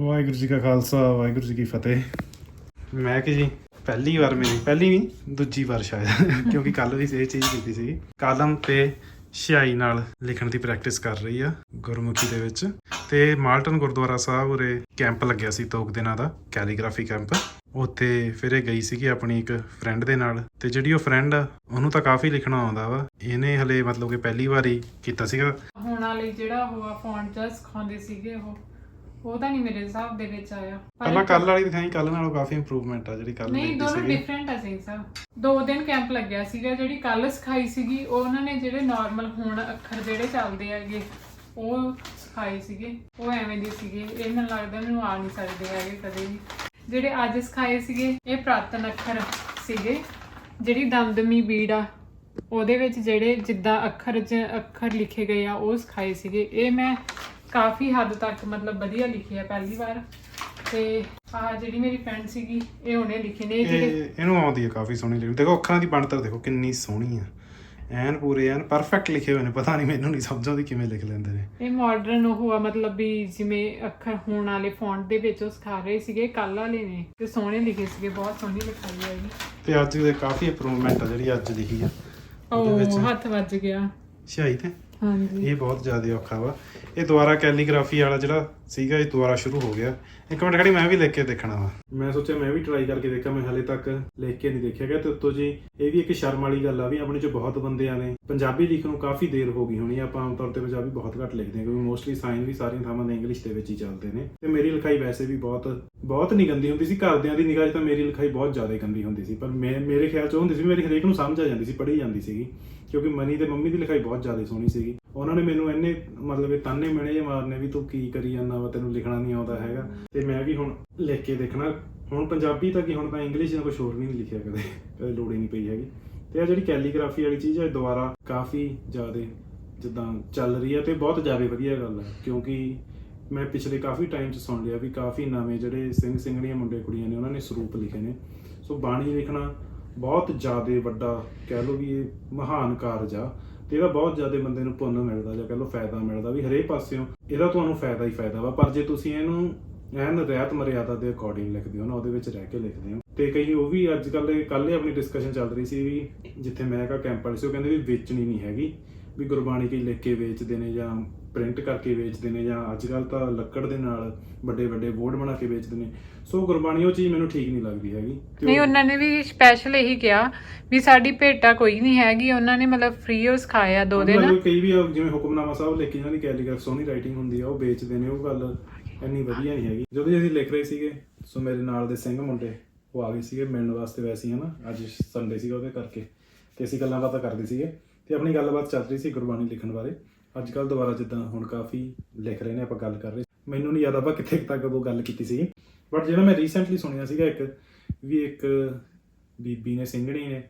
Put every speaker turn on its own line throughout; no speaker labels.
ਵਾਹਿਗੁਰੂ ਜੀ ਕਾ ਖਾਲਸਾ ਵਾਹਿਗੁਰੂ ਜੀ ਕੀ ਫਤਿਹ। ਮੈਂ ਕਿ ਜੀ ਪਹਿਲੀ ਵਾਰ ਮੇਰੀ ਪਹਿਲੀ ਨਹੀਂ ਦੂਜੀ ਵਾਰ ਸ਼ਾਇਦ ਕਿਉਂਕਿ ਕੱਲ ਵੀ ਇਹ ਚੀਜ਼ ਕੀਤੀ ਸੀ। ਕਲਮ ਤੇ ਸਿਆਹੀ ਨਾਲ ਲਿਖਣ ਦੀ ਪ੍ਰੈਕਟਿਸ ਕਰ ਰਹੀ ਆ ਗੁਰਮੁਖੀ ਦੇ ਵਿੱਚ। ਤੇ ਮਾਲਟਨ ਗੁਰਦੁਆਰਾ ਸਾਹਿਬ ਉਰੇ ਕੈਂਪ ਲੱਗਿਆ ਸੀ ਤੋਕ ਦਿਨਾਂ ਦਾ ਕੈਲੀਗ੍ਰਾਫੀ ਕੈਂਪ ਉੱਥੇ ਫਿਰ ਇਹ ਗਈ ਸੀਗੀ ਆਪਣੀ ਇੱਕ ਫਰੈਂਡ ਦੇ ਨਾਲ। ਤੇ ਜਿਹੜੀ ਉਹ ਫਰੈਂਡ ਆ ਉਹਨੂੰ ਤਾਂ ਕਾਫੀ ਲਿਖਣਾ ਆਉਂਦਾ ਵਾ। ਇਹਨੇ ਹਲੇ ਮਤਲਬ ਕਿ ਪਹਿਲੀ ਵਾਰੀ ਕੀਤਾ ਸੀਗਾ।
ਹੁਣ ਵਾਲੀ ਜਿਹੜਾ ਉਹ ਆ ਫੌਂਟ ਜਿਹਾ ਸਿਖਾਉਂਦੇ ਸੀਗੇ ਉਹ। ਉਹ ਤਾਂ ਨਹੀਂ ਮੇਰੇ ਹਿਸਾਬ ਦੇ ਵਿੱਚ ਆਇਆ। ਪਰ
ਪਹਿਲਾਂ ਕੱਲ ਵਾਲੀ ਦਿਖਾਈ ਕੱਲ ਨਾਲੋਂ ਕਾਫੀ ਇੰਪਰੂਵਮੈਂਟ ਆ ਜਿਹੜੀ ਕੱਲ
ਨਹੀਂ ਦੋਨੋਂ ਡਿਫਰੈਂਟ ਆ ਸਿੰਘ ਸਾਹਿਬ ਦੋ ਦਿਨ ਕੈਂਪ ਲੱਗਿਆ ਸੀਗਾ ਜਿਹੜੀ ਕੱਲ ਸਿਖਾਈ ਸੀਗੀ ਉਹ ਉਹਨਾਂ ਨੇ ਜਿਹੜੇ ਨਾਰਮਲ ਹੁਣ ਅੱਖਰ ਜਿਹੜੇ ਚੱਲਦੇ ਹੈਗੇ ਉਹ ਸਿਖਾਏ ਸੀਗੇ। ਉਹ ਐਵੇਂ ਦੇ ਸੀਗੇ। ਇਹ ਮੈਨੂੰ ਲੱਗਦਾ ਮੈਨੂੰ ਆ ਨਹੀਂ ਸਕਦੇ ਹੈਗੇ ਕਦੇ ਵੀ। ਜਿਹੜੇ ਅੱਜ ਸਿਖਾਏ ਸੀਗੇ ਇਹ ਪ੍ਰਾਤਨ ਅੱਖਰ ਸੀਗੇ। ਜਿਹੜੀ ਦਮਦਮੀ ਬੀੜ ਆ ਉਹਦੇ ਵਿੱਚ ਜਿਹੜੇ ਜਿੱਦਾਂ ਅੱਖਰ 'ਚ ਅੱਖਰ ਲਿਖੇ ਗਏ ਆ ਉਹ ਸਿਖਾਏ ਸੀਗੇ। ਇਹ ਮੈਂ ਕਾਫੀ ਹੱਦ ਤੱਕ ਮਤਲਬ ਵਧੀਆ ਲਿਖੀ ਆ ਪਹਿਲੀ ਵਾਰ। ਤੇ ਆਹ ਜਿਹੜੀ ਮੇਰੀ ਫਰੈਂਡ ਸੀਗੀ ਇਹ ਉਹਨੇ ਲਿਖੇ ਨੇ ਇਹ ਜਿਹੜੇ
ਇਹ ਇਹਨੂੰ ਆਉਂਦੀ ਹੈ ਕਾਫੀ ਸੋਹਣੀ ਲਿਖਣੀ ਦੇਖੋ ਅੱਖਰਾਂ ਦੀ ਬਣਤਰ ਦੇਖੋ ਕਿੰਨੀ ਸੋਹਣੀ ਆ। ਐਨ ਪੂਰੇ ਐਨ ਪਰਫੈਕਟ ਲਿਖੇ ਹੋਏ ਨੇ ਪਤਾ ਨਹੀਂ ਮੈਨੂੰ ਨਹੀਂ ਸਮਝ ਆਉਂਦੀ ਕਿਵੇਂ ਲਿਖ ਲੈਂਦੇ ਨੇ।
ਇਹ ਮਾਡਰਨ ਉਹ ਆ ਮਤਲਬ ਵੀ ਜਿਵੇਂ ਅੱਖਰ ਹੋਣ ਵਾਲੇ ਫੌਂਟ ਦੇ ਵਿੱਚ ਉਹ ਸਿਖਾ ਰਹੇ ਸੀਗੇ ਕੱਲ ਵਾਲੇ ਨੇ। ਤੇ ਸੋਹਣੇ ਲਿਖੇ ਸੀਗੇ ਬਹੁਤ ਸੋਹਣੀ ਲਿਖਾਈ ਹੈਗੀ
ਤੇ ਅੱਜ ਦੇ ਕਾਫੀ ਇੰਪਰੂਵਮੈਂਟ ਆ ਜਿਹੜੀ ਅੱਜ ਲਿਖੀ ਆ। ਉਹਦੇ
ਹੱਥ ਵੱਜ ਗਿਆ।
ਸਿਆਹੀ ਤੇ।
ਹਾਂਜੀ।
ਇਹ ਬਹੁਤ ਜ਼ਿਆਦਾ ਔਖਾ ਵਾ। ਇਹ ਦੁਬਾਰਾ ਕੈਲੀਗ੍ਰਾਫੀ ਵਾਲਾ ਜਿਹੜਾ ਸੀਗਾ ਇਹ ਦੁਬਾਰਾ ਸ਼ੁਰੂ ਹੋ ਗਿਆ। ਇੱਕ ਮਿੰਟ ਖੜੀ ਮੈਂ ਵੀ ਲਿਖ ਕੇ ਦੇਖਣਾ ਵਾ। ਮੈਂ ਸੋਚਿਆ ਮੈਂ ਵੀ ਟਰਾਈ ਕਰਕੇ ਦੇਖਾਂ ਮੈਂ ਹਲੇ ਤੱਕ ਲਿਖ ਕੇ ਨਹੀਂ ਦੇਖਿਆ ਗਿਆ। ਤੇ ਉੱਤੋਂ ਜੀ ਇਹ ਵੀ ਇੱਕ ਸ਼ਰਮ ਵਾਲੀ ਗੱਲ ਆ ਵੀ ਆਪਣੇ ਚ ਬਹੁਤ ਬੰਦਿਆਂ ਨੇ ਪੰਜਾਬੀ ਲਿਖਣ ਨੂੰ ਕਾਫੀ ਦੇਰ ਹੋ ਗਈ ਹੋਣੀ ਆ। ਆਪਾਂ ਆਮ ਤੌਰ ਤੇ ਪੰਜਾਬੀ ਬਹੁਤ ਘੱਟ ਲਿਖਦੇ ਹਾਂ ਕਿਉਂਕਿ ਮੋਸਟਲੀ ਸਾਈਨ ਵੀ ਸਾਰੀਆਂ ਥਾਵਾਂ ਤੇ ਇੰਗਲਿਸ਼ ਦੇ ਵਿੱਚ ਹੀ ਚੱਲਦੇ ਨੇ। ਤੇ ਮੇਰੀ ਲਿਖਾਈ ਵੈਸੇ ਵੀ ਬਹੁਤ ਬਹੁਤ ਨਹੀਂ ਗੰਦੀ ਹੁੰਦੀ ਸੀ। ਘਰਦਿਆਂ ਦੀ ਨਿਗਾਹ 'ਚ ਤਾਂ ਮੇਰੀ ਲਿਖਾਈ ਬਹੁਤ ਜ਼ਿਆਦਾ ਗੰਦੀ ਹੁੰਦੀ ਸੀ। ਪਰ ਮੈਂ ਮੇਰੇ ਖਿਆਲ 'ਚ ਹੁੰਦੀ ਸੀ ਮੇਰੀ ਹਰੇਕ ਨੂੰ ਸਮਝ ਆ ਜਾਂਦੀ ਸੀ ਪੜ੍ਹੀ ਜਾਂਦੀ ਸੀਗੀ। ਕਿਉਂਕਿ ਮਨੀ ਤੇ ਮੰਮੀ ਦੀ ਲਿਖਾਈ ਬਹੁਤ ਜ਼ਿਆਦਾ ਸੋਹਣੀ ਸੀਗੀ। ਉਹਨਾਂ ਨੇ ਮੈਨੂੰ ਇੰਨੇ, ਮਤਲਬ ਇਹ ਤਾਨੇ ਮਿਹਣੇ ਜਿਹੇ ਮਾਰਨੇ ਵੀ ਤੂੰ ਕੀ ਕਰੀ ਜਾਂਦਾ ਵਾ, ਤੈਨੂੰ ਲਿਖਣਾ ਨਹੀਂ ਆਉਂਦਾ ਹੈਗਾ। ਤੇ ਮੈਂ ਵੀ ਹੁਣ ਲਿਖ ਕੇ ਦੇਖਣਾ। ਹੁਣ ਪੰਜਾਬੀ ਤਾਂ ਕੀ ਹੁਣ ਤਾਂ ਇੰਗਲਿਸ਼ ਜਾਂ ਕੁਝ ਹੋਰ ਵੀ ਨਹੀਂ ਲਿਖਿਆ ਕਦੇ। ਕਦੇ ਲੋੜ ਹੀ ਨਹੀਂ ਪਈ ਹੈਗੀ। ਤੇ ਆ ਜਿਹੜੀ ਕੈਲੀਗ੍ਰਾਫੀ ਵਾਲੀ ਚੀਜ਼ ਹੈ ਦੁਬਾਰਾ ਕਾਫੀ ਜ਼ਿਆਦਾ ਜਿੱਦਾਂ ਚੱਲ ਰਹੀ ਹੈ ਤੇ ਬਹੁਤ ਜ਼ਿਆਦਾ ਵਧੀਆ ਗੱਲ ਹੈ। ਕਿਉਂਕਿ ਮੈਂ ਪਿਛਲੇ ਕਾਫੀ ਟਾਈਮ ਚ ਸੁਣ ਲਿਆ ਵੀ ਕਾਫੀ ਨਵੇਂ ਜਿਹੜੇ ਸਿੰਘ ਸਿੰਘਣੀਆਂ ਮੁੰਡੇ ਕੁੜੀਆਂ ਨੇ, ਉਹਨਾਂ ਨੇ ਸਰੂਪ ਲਿਖੇ ਨੇ। ਸੋ ਬਾਣੀ ਲਿਖਣਾ ਬਹੁਤ ਜ਼ਿਆਦਾ ਵੱਡਾ ਕਹਿ ਲਓ ਵੀ ਇਹ ਮਹਾਨ ਕਾਰਜ ਆ ਤੇ ਇਹਦਾ ਬਹੁਤ ਜ਼ਿਆਦਾ ਬੰਦੇ ਨੂੰ ਪੁੰਨ ਮਿਲਦਾ ਜਾਂ ਕਹਿ ਲਓ ਫਾਇਦਾ ਮਿਲਦਾ ਵੀ ਹਰੇਕ ਪਾਸਿਓਂ ਇਹਦਾ ਤੁਹਾਨੂੰ ਫਾਇਦਾ ਹੀ ਫਾਇਦਾ ਵਾ, ਪਰ ਜੇ ਤੁਸੀਂ ਇਹਨੂੰ ਐਨ ਰਹਿਤ ਮਰਿਆਦਾ ਦੇ ਅਕੋਰਡਿੰਗ ਲਿਖਦੇ ਹੋ ਨਾ, ਉਹਦੇ ਵਿੱਚ ਰਹਿ ਕੇ ਲਿਖਦੇ ਹੋ। ਤੇ ਕਈ ਉਹ ਵੀ ਅੱਜ ਕੱਲ੍ਹ ਕੱਲ ਹੀ ਆਪਣੀ ਡਿਸਕਸ਼ਨ ਚੱਲ ਰਹੀ ਸੀ ਵੀ ਜਿੱਥੇ ਮੈਂ ਕਾ ਕੈਂਪ ਵਾਲੇ ਸੀ, ਉਹ ਕਹਿੰਦੇ ਵੀ ਵੇਚਣੀ ਨਹੀਂ ਹੈਗੀ, ਵੀ ਗੁਰਬਾਣੀ ਕੀ ਲਿਖ ਕੇ ਵੇਚਦੇ ਨੇ ਜਾਂ ਪ੍ਰਿੰਟ ਕਰਕੇ ਵੇਚਦੇ ਨੇ ਜਾਂ ਅੱਜ ਕੱਲ੍ਹ ਤਾਂ ਲੱਕੜ ਦੇ ਨਾਲ ਵੱਡੇ ਵੱਡੇ ਬੋਰਡ ਬਣਾ ਕੇ ਵੇਚਦੇ ਨੇ। ਸੋ ਗੁਰਬਾਣੀ ਉਹ ਚੀਜ਼ ਮੈਨੂੰ ਠੀਕ ਨਹੀਂ ਲੱਗਦੀ ਹੈਗੀ।
ਨਹੀਂ
ਉਹ-
ਉਹਨਾਂ ਨੇ ਵੀ ਸਪੈਸ਼ਲ ਇਹੀ ਕਿਹਾ ਵੀ ਸਾਡੀ ਭੇਟਾ ਕੋਈ ਨਹੀਂ ਹੈਗੀ। ਉਹਨਾਂ ਨੇ ਮਤਲਬ ਫ੍ਰੀ ਉਹ ਸਿਖਾਇਆ ਦੋ ਦਿਨ।
ਮਤਲਬ ਕਈ ਵੀ ਜਿਵੇਂ ਹੁਕਮਨਾਮਾ ਸਾਹਿਬ ਲਿਖ ਕੇ ਇਹਨਾਂ ਦੀ ਕੈਲੀਗ੍ਰਾਫ ਸੋਹਣੀ ਰਾਈਟਿੰਗ ਹੁੰਦੀ ਆ ਉਹ ਵੇਚਦੇ ਨੇ ਉਹ ਗੱਲ ਇੰਨੀ ਵਧੀਆ ਨਹੀਂ ਹੈਗੀ। ਜਦੋਂ ਅਸੀਂ ਲਿਖ ਰਹੇ ਸੀਗੇ ਸੋ ਮੇਰੇ ਨਾਲ ਦੇ ਸਿੰਘ ਮੁੰਡੇ ਉਹ ਆ ਗਏ ਸੀਗੇ ਮਿਲਣ ਵਾਸਤੇ ਵੈਸੇ ਹਨਾ? ਅੱਜ ਸੰਡੇ ਸੀਗਾ ਉਹਦੇ ਕਰਕੇ। ਤੇ ਅਸੀਂ ਗੱਲਾਂ ਬਾਤਾਂ ਕਰਦੇ ਸੀਗੇ। ਤੇ ਆਪਣੀ ਗੱਲਬਾਤ ਚੱਲ ਰਹੀ ਸੀ ਗੁਰਬਾਣੀ ਲਿਖਣ ਬਾਰੇ। ਅੱਜ ਕੱਲ ਦੁਬਾਰਾ ਜਿੱਦਾਂ ਹੁਣ ਕਾਫੀ ਲਿਖ ਰਹੇ ਨੇ, ਆਪਾਂ ਗੱਲ ਕਰ ਰਹੇ ਮੈਨੂੰ ਨਹੀਂ ਯਾਦ ਆਪਾਂ ਕਿੱਥੇ ਤੱਕ ਉਹ ਗੱਲ ਕੀਤੀ ਸੀ ਬਟ ਜਿਹੜਾ ਮੈਂ ਰੀਸੈਂਟਲੀ ਸੁਣਿਆ ਸੀਗਾ ਇੱਕ, ਵੀ ਇੱਕ ਬੀਬੀ ਨੇ ਸਿੰਘਣੀ ਨੇ,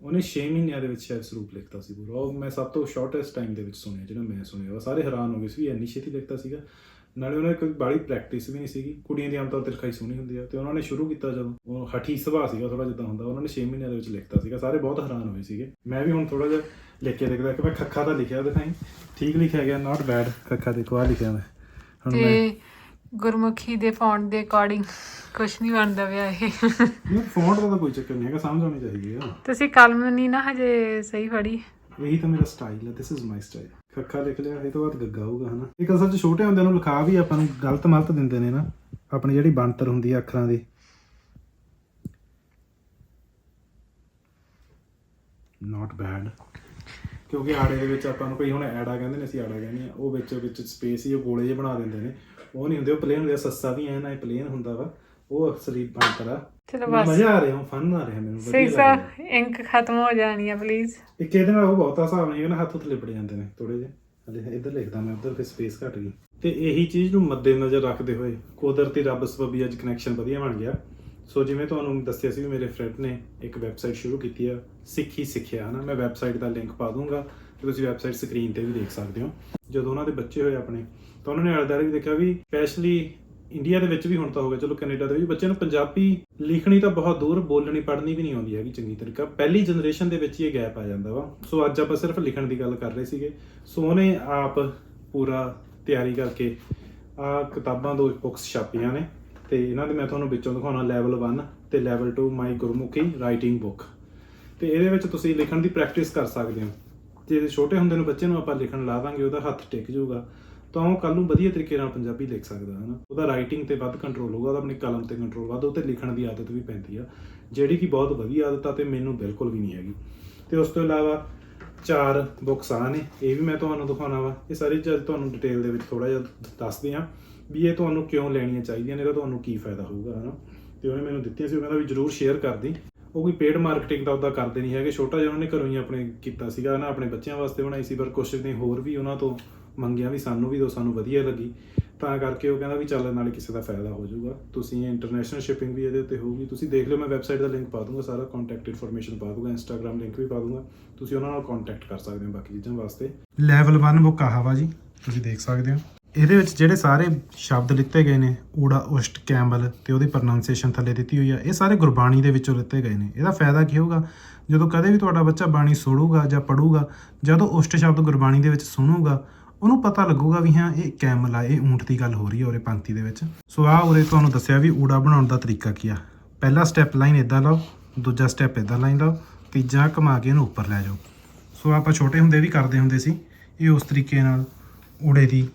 ਉਹਨੇ 6 ਮਹੀਨਿਆਂ ਦੇ ਵਿੱਚ ਸ਼ਾਇਦ ਸਰੂਪ ਲਿਖਤਾ ਸੀ ਪੂਰਾ। ਉਹ ਮੈਂ ਸਭ ਤੋਂ ਸ਼ਾਰਟੈਸਟ ਟਾਈਮ ਦੇ ਵਿੱਚ ਸੁਣਿਆ, ਜਿਹੜਾ ਮੈਂ ਸੁਣਿਆ, ਉਹ ਸਾਰੇ ਹੈਰਾਨ ਹੋ ਗਏ ਸੀ ਵੀ ਇੰਨੀ ਛੇਤੀ ਲਿਖਤਾ ਸੀਗਾ। ਨਾਲੇ ਉਹਨਾਂ ਨੇ ਕੋਈ ਬਾੜੀ ਪ੍ਰੈਕਟਿਸ ਵੀ ਨਹੀਂ ਸੀਗੀ। ਕੁੜੀਆਂ ਦੀ ਆਮ ਤੌਰ ਤੇ ਲਿਖਾਈ ਸੋਹਣੀ ਹੁੰਦੀ ਆ। ਤੇ ਉਹਨਾਂ ਨੇ ਸ਼ੁਰੂ ਕੀਤਾ ਜਦੋਂ। ਉਹ ਹਠੀ ਸੁਭਾਅ ਸੀਗਾ ਥੋੜਾ ਜਿੱਦਾਂ ਹੁੰਦਾ। ਉਹਨਾਂ ਨੇ 6 ਮਹੀਨਿਆਂ ਦੇ ਵਿੱਚ ਲਿਖਤਾ ਸੀਗਾ। ਸਾਰੇ ਬਹੁਤ ਹੈਰਾਨ ਹੋਏ ਸੀਗੇ। ਮੈਂ ਵੀ ਹੁਣ ਥੋੜਾ ਜਿਹਾ ਲਿਖ ਕੇ ਦੇਖਦਾ ਕਿ ਮੈਂ ਖੱਖਾ ਤਾਂ ਲਿਖਿਆ ਦਿਖਾਈ ਠੀਕ ਲਿਖਿਆ ਗਿਆ ਨਾਟ ਬੈਡ ਖੱਖਾ ਦੇਖੋ ਆ ਲਿਖਿਆ ਮੈਂ। ਹੁਣ ਮੈਂ
ਗੁਰਮੁਖੀ ਦੇ ਫੌਂਟ ਦੇ ਅਕੋਰਡਿੰਗ ਕੁਝ ਨਹੀਂ ਬਣਦਾ ਪਿਆ ਇਹ।
ਇਹ ਫੌਂਟ ਦਾ ਤਾਂ ਕੋਈ ਚੱਕਰ ਨਹੀਂ ਹੈਗਾ। ਸਮਝ ਆਉਣੀ ਚਾਹੀਦੀ ਆ।
ਤੁਸੀਂ ਕਲਮ ਨਹੀਂ ਨਾ ਹਜੇ ਸਹੀ ਫੜੀ।
ਇਹੀ ਤਾਂ ਮੇਰਾ ਸਟਾਈਲ ਹੈ ਥਿਸ ਇਜ਼ ਮਾਈ ਸਟਾਈਲ ਖੱਖਾ ਲਿਖ ਲਿਆ, ਇਹ ਤੋਂ ਬਾਅਦ ਗੱਗਾ ਹੋਊਗਾ, ਹਨਾ। ਇੱਕ ਅਸਲ 'ਚ ਛੋਟੇ ਹੁੰਦਿਆਂ ਨੂੰ ਲਿਖਾ ਵੀ ਆਪਾਂ ਨੂੰ ਗਲਤ ਮਲਤ ਦਿੰਦੇ ਨੇ ਨਾ, ਆਪਣੀ ਜਿਹੜੀ ਬਣਤਰ ਹੁੰਦੀ ਹੈ ਅੱਖਰਾਂ ਦੀ। ਨਾਟ ਬੈਡ ਕਿਉਂਕਿ ਆੜੇ ਦੇ ਵਿੱਚ ਆਪਾਂ ਨੂੰ ਕੋਈ ਹੁਣ ਐੜਾ ਕਹਿੰਦੇ ਨੇ, ਅਸੀਂ ਆੜਾ ਕਹਿੰਦੇ ਆ ਉਹ ਵਿੱਚ ਵਿੱਚ ਸਪੇਸ ਹੀ ਉਹ ਗੋਲੇ ਜਿਹੇ ਬਣਾ ਦਿੰਦੇ ਨੇ। ਉਹ ਨਹੀਂ ਹੁੰਦੇ, ਉਹ ਪਲੇਨ ਹੁੰਦੇ ਸੱਸਾ ਵੀ ਐ ਨਾ ਪਲੇਨ ਹੁੰਦਾ ਵਾ। ਉਹ ਅਕਸਰੀ ਬਣਤਰ ਆ
ਚਲੋ
ਮੈਨੂੰ
ਬਸ।
ਮਜ਼ਾ ਆ ਰਿਹਾ ਫਨ ਆ ਰਿਹਾ ਮੈਨੂੰ ਵਧੀਆ
ਸਹੀ
ਲੱਗ
ਸਾ
ਰਿਹਾ।
ਇੰਕ ਖਤਮ ਹੋ ਜਾਣੀ ਆ ਪਲੀਜ਼
ਇੱਕ ਇਹਦੇ ਨਾਲ ਉਹ ਬਹੁਤਾ ਹਿਸਾਬ ਨਹੀਂ ਹੈ ਨਾ ਹੱਥ ਉੱਤੇ ਲਿਪੜ ਜਾਂਦੇ ਨੇ ਥੋੜੇ ਜਿਹੇ। ਹਲੇ ਇੱਧਰ ਲਿਖਦਾ ਮੈਂ ਉੱਧਰ ਫਿਰ ਸਪੇਸ ਘਟ ਗਈ। ਤੇ ਇਹੀ ਚੀਜ਼ ਨੂੰ ਮੱਦੇਨਜ਼ਰ ਰੱਖਦੇ ਹੋਏ ਕੁਦਰਤੀ ਰੱਬ ਸਬਬੀ ਅੱਜ ਕਨੈਕਸ਼ਨ ਵਧੀਆ ਬਣ ਗਿਆ। ਸੋ ਜਿਵੇਂ ਤੁਹਾਨੂੰ ਦੱਸਿਆ ਸੀ ਵੀ ਮੇਰੇ ਫਰੈਂਡ ਨੇ ਇੱਕ ਵੈਬਸਾਈਟ ਸ਼ੁਰੂ ਕੀਤੀ ਆ ਸਿੱਖੀ ਸਿੱਖਿਆ ਹਨਾ? ਮੈਂ ਵੈਬਸਾਈਟ ਦਾ ਲਿੰਕ ਪਾ ਦੂੰਗਾ ਤੇ ਤੁਸੀਂ ਵੈਬਸਾਈਟ ਸਕਰੀਨ ਤੇ ਵੀ ਦੇਖ ਸਕਦੇ ਹੋ। ਜਦੋਂ ਉਹਨਾਂ ਦੇ ਬੱਚੇ ਹੋਏ ਆਪਣੇ ਤਾਂ ਉਹਨਾਂ ਨੇ ਅਲਦਾਰੇ ਵੀ ਦੇਖਿਆ ਵੀ ਸਪੈਸ਼ਲੀ ਇੰਡੀਆ ਦੇ ਵਿੱਚ ਵੀ ਹੁਣ ਤਾਂ ਹੋ ਗਿਆ, ਚਲੋ ਕੈਨੇਡਾ ਦੇ ਵੀ, ਬੱਚਿਆਂ ਨੂੰ ਪੰਜਾਬੀ ਲਿਖਣੀ ਤਾਂ ਬਹੁਤ ਦੂਰ, ਬੋਲਣੀ, ਪੜ੍ਹਨੀ ਵੀ ਨਹੀਂ ਆਉਂਦੀ ਹੈਗੀ, ਚੰਗੀ ਤਰੀਕਾ। ਪਹਿਲੀ ਜਨਰੇਸ਼ਨ ਦੇ ਵਿੱਚ ਹੀ ਇਹ ਗੈਪ ਆ ਜਾਂਦਾ ਵਾ। ਸੋ ਅੱਜ ਆਪਾਂ ਸਿਰਫ ਲਿਖਣ ਦੀ ਗੱਲ ਕਰ ਰਹੇ ਸੀਗੇ। ਸੋ ਉਹਨੇ ਆਪ ਪੂਰਾ ਤਿਆਰੀ ਕਰਕੇ ਆ ਕਿਤਾਬਾਂ ਦੋ ਬੁੱਕਸ ਛਾਪੀਆਂ ਨੇ ਤੇ ਇਹਨਾਂ ਦੇ ਮੈਂ ਤੁਹਾਨੂੰ ਵਿੱਚੋਂ ਦਿਖਾਉਣਾ ਲੈਵਲ 1 ਤੇ level 2 my Gurmukhi writing book ਤੇ ਇਹਦੇ ਵਿੱਚ ਤੁਸੀਂ ਲਿਖਣ ਦੀ ਪ੍ਰੈਕਟਿਸ ਕਰ ਸਕਦੇ ਹੋ। ਜੇ ਛੋਟੇ ਹੁੰਦੇ ਨੂੰ ਬੱਚੇ ਨੂੰ ਆਪਾਂ ਲਿਖਣ ਲਾ ਦਾਂਗੇ, ਉਹਦਾ ਹੱਥ ਟਿਕ ਜਾਊਗਾ। ਤਾਂ ਉਹ ਕੱਲ ਨੂੰ ਵਧੀਆ ਤਰੀਕੇ ਨਾਲ ਪੰਜਾਬੀ ਲਿਖ ਸਕਦਾ ਹੈ ਨਾ ਉਹਦਾ ਰਾਈਟਿੰਗ ਤੇ ਵੱਧ ਕੰਟਰੋਲ ਹੋਊਗਾ, ਉਹਦਾ ਆਪਣੀ ਕਲਮ ਤੇ ਕੰਟਰੋਲ ਵੱਧ, ਉਹ ਤੇ ਲਿਖਣ ਦੀ ਆਦਤ ਵੀ ਪੈਂਦੀ ਆ। ਜਿਹੜੀ ਕਿ ਬਹੁਤ ਵਧੀਆ ਆਦਤ ਆ ਤੇ ਮੈਨੂੰ ਬਿਲਕੁਲ ਵੀ ਨਹੀਂ ਹੈਗੀ। ਤੇ ਉਸ ਤੋਂ ਇਲਾਵਾ ਚਾਰ ਬੁੱਕਸ ਆ ਨੇ, ਇਹ ਵੀ ਮੈਂ ਤੁਹਾਨੂੰ ਦਿਖਾਉਣਾ ਵਾ। ਇਹ ਸਾਰੀ ਜਦ ਤੁਹਾਨੂੰ ਡਿਟੇਲ ਦੇ ਵਿੱਚ ਥੋੜਾ ਜਿਹਾ ਦੱਸਦੇ ਆ ਵੀ ਇਹ ਤੁਹਾਨੂੰ ਕਿਉਂ ਲੈਣੀਆਂ ਚਾਹੀਦੀਆਂ ਨੇ, ਇਹਦਾ ਤੁਹਾਨੂੰ ਕੀ ਫਾਇਦਾ ਹੋਊਗਾ, ਹਨਾ। ਤੇ ਉਹਨੇ ਮੈਨੂੰ ਦਿੱਤੀਆਂ ਸੀ, ਉਹ ਕਹਿੰਦਾ ਵੀ ਜਰੂਰ ਸ਼ੇਅਰ ਕਰਦੀ ਉਹ ਕੋਈ ਪੇਡ ਮਾਰਕੀਟਿੰਗ ਦਾ ਉਹਦਾ ਕਰਦੇ ਨਹੀਂ ਹੈਗੇ। ਛੋਟਾ ਜਿਹਾ ਉਹਨੇ ਘਰੋਂ ਹੀ ਆਪਣੇ ਕੀਤਾ ਸੀਗਾ ਨਾ ਆਪਣੇ ਬੱਚਿਆਂ ਵਾਸਤੇ ਬਣਾਈ ਸੀ, ਪਰ ਕੁਛ ਨੇ ਹੋਰ ਵੀ ਉਹਨਾਂ ਤੋਂ ਮੰਗਿਆ ਵੀ ਸਾਨੂੰ ਵੀ ਦੋ, ਸਾਨੂੰ ਵਧੀਆ ਲੱਗੀ। ਤਾਂ ਕਰਕੇ ਉਹ ਕਹਿੰਦਾ ਵੀ ਚੱਲ ਨਾਲੇ ਕਿਸੇ ਦਾ ਫਾਇਦਾ ਹੋ ਜਾਊਗਾ। ਤੁਸੀਂ ਇੰਟਰਨੈਸ਼ਨਲ ਸ਼ਿਪਿੰਗ ਵੀ ਇਹਦੇ ਉੱਤੇ ਹੋਊਗੀ। ਤੁਸੀਂ ਦੇਖ ਲਿਓ, ਮੈਂ ਵੈਬਸਾਈਟ ਦਾ ਲਿੰਕ ਪਾ ਦੂੰਗਾ ਸਾਰਾ ਕੰਟੈਕਟ ਇਨਫੋਰਮੇਸ਼ਨ ਪਾ ਦੂੰਗਾ ਇੰਸਟਾਗ੍ਰam ਲਿੰਕ ਵੀ ਪਾ ਦੂੰਗਾ। ਤੁਸੀਂ ਉਹਨਾਂ ਨਾਲ ਕੰਟੈਕਟ ਕਰ ਸਕਦੇ ਹੋ ਬਾਕੀ ਚੀਜ਼ਾਂ ਵਾਸਤੇ। ਲੈਵਲ 1 ਬੁੱਕ ਆਹ ਜੀ, ਤੁਸੀਂ ਦੇਖ ਸਕਦੇ ਹੋ। ਇਹਦੇ ਵਿੱਚ ਜਿਹੜੇ ਸਾਰੇ ਸ਼ਬਦ ਲਿੱਤੇ ਗਏ ਨੇ, ਊੜਾ, ਉਸ਼ਟ, ਕੈਂਬਲ ਤੇ ਉਹਦੀ ਪ੍ਰੋਨਾਂਸੀਏਸ਼ਨ ਥੱਲੇ ਦਿੱਤੀ ਹੋਈ ਆ, ਇਹ ਸਾਰੇ ਗੁਰਬਾਣੀ ਦੇ ਵਿੱਚੋਂ ਲਿੱਤੇ ਗਏ ਨੇ। ਇਹਦਾ ਫਾਇਦਾ ਕੀ ਹੋਊਗਾ? ਜਦੋਂ ਕਦੇ ਵੀ ਤੁਹਾਡਾ ਬੱਚਾ ਬਾਣੀ ਸੁਣੂਗਾ ਜਾਂ ਪੜੂਗਾ ਜਦੋਂ ਉਸ਼ਟ ਸ਼ਬਦ ਗੁਰਬਾਣੀ ਦੇ ਵਿੱਚ ਸੁਣੂਗਾ ਉਹਨੂੰ ਪਤਾ ਲੱਗੂਗਾ ਵੀ ਹਾਂ, ਇਹ ਕੈਮਲ ਆ, ਇਹ ਊਂਠ ਦੀ ਗੱਲ ਹੋ ਰਹੀ ਹੈ ਉਰੇ ਪੰਕਤੀ ਦੇ ਵਿੱਚ। ਸੋ ਆਹ ਉਰੇ ਤੁਹਾਨੂੰ ਦੱਸਿਆ ਵੀ ਊੜਾ ਬਣਾਉਣ ਦਾ ਤਰੀਕਾ ਕੀ ਆ। ਪਹਿਲਾ ਸਟੈਪ ਲਾਈਨ ਇਦਾਂ ਲਾਓ, ਦੂਜਾ ਸਟੈਪ ਇਦਾਂ ਲਾਈਨ ਲਾਓ, ਤੀਜਾ ਘੁਮਾ ਕੇ ਇਹਨੂੰ ਉੱਪਰ ਲੈ ਜਾਓ। ਸੋ ਆਪਾਂ ਛੋਟੇ ਹੁੰਦੇ ਵੀ ਕਰਦੇ ਹੁੰਦੇ ਸੀ, ਇਹ ਉਸ ਤਰੀਕੇ ਨਾਲ ਊੜੇ ਦੀ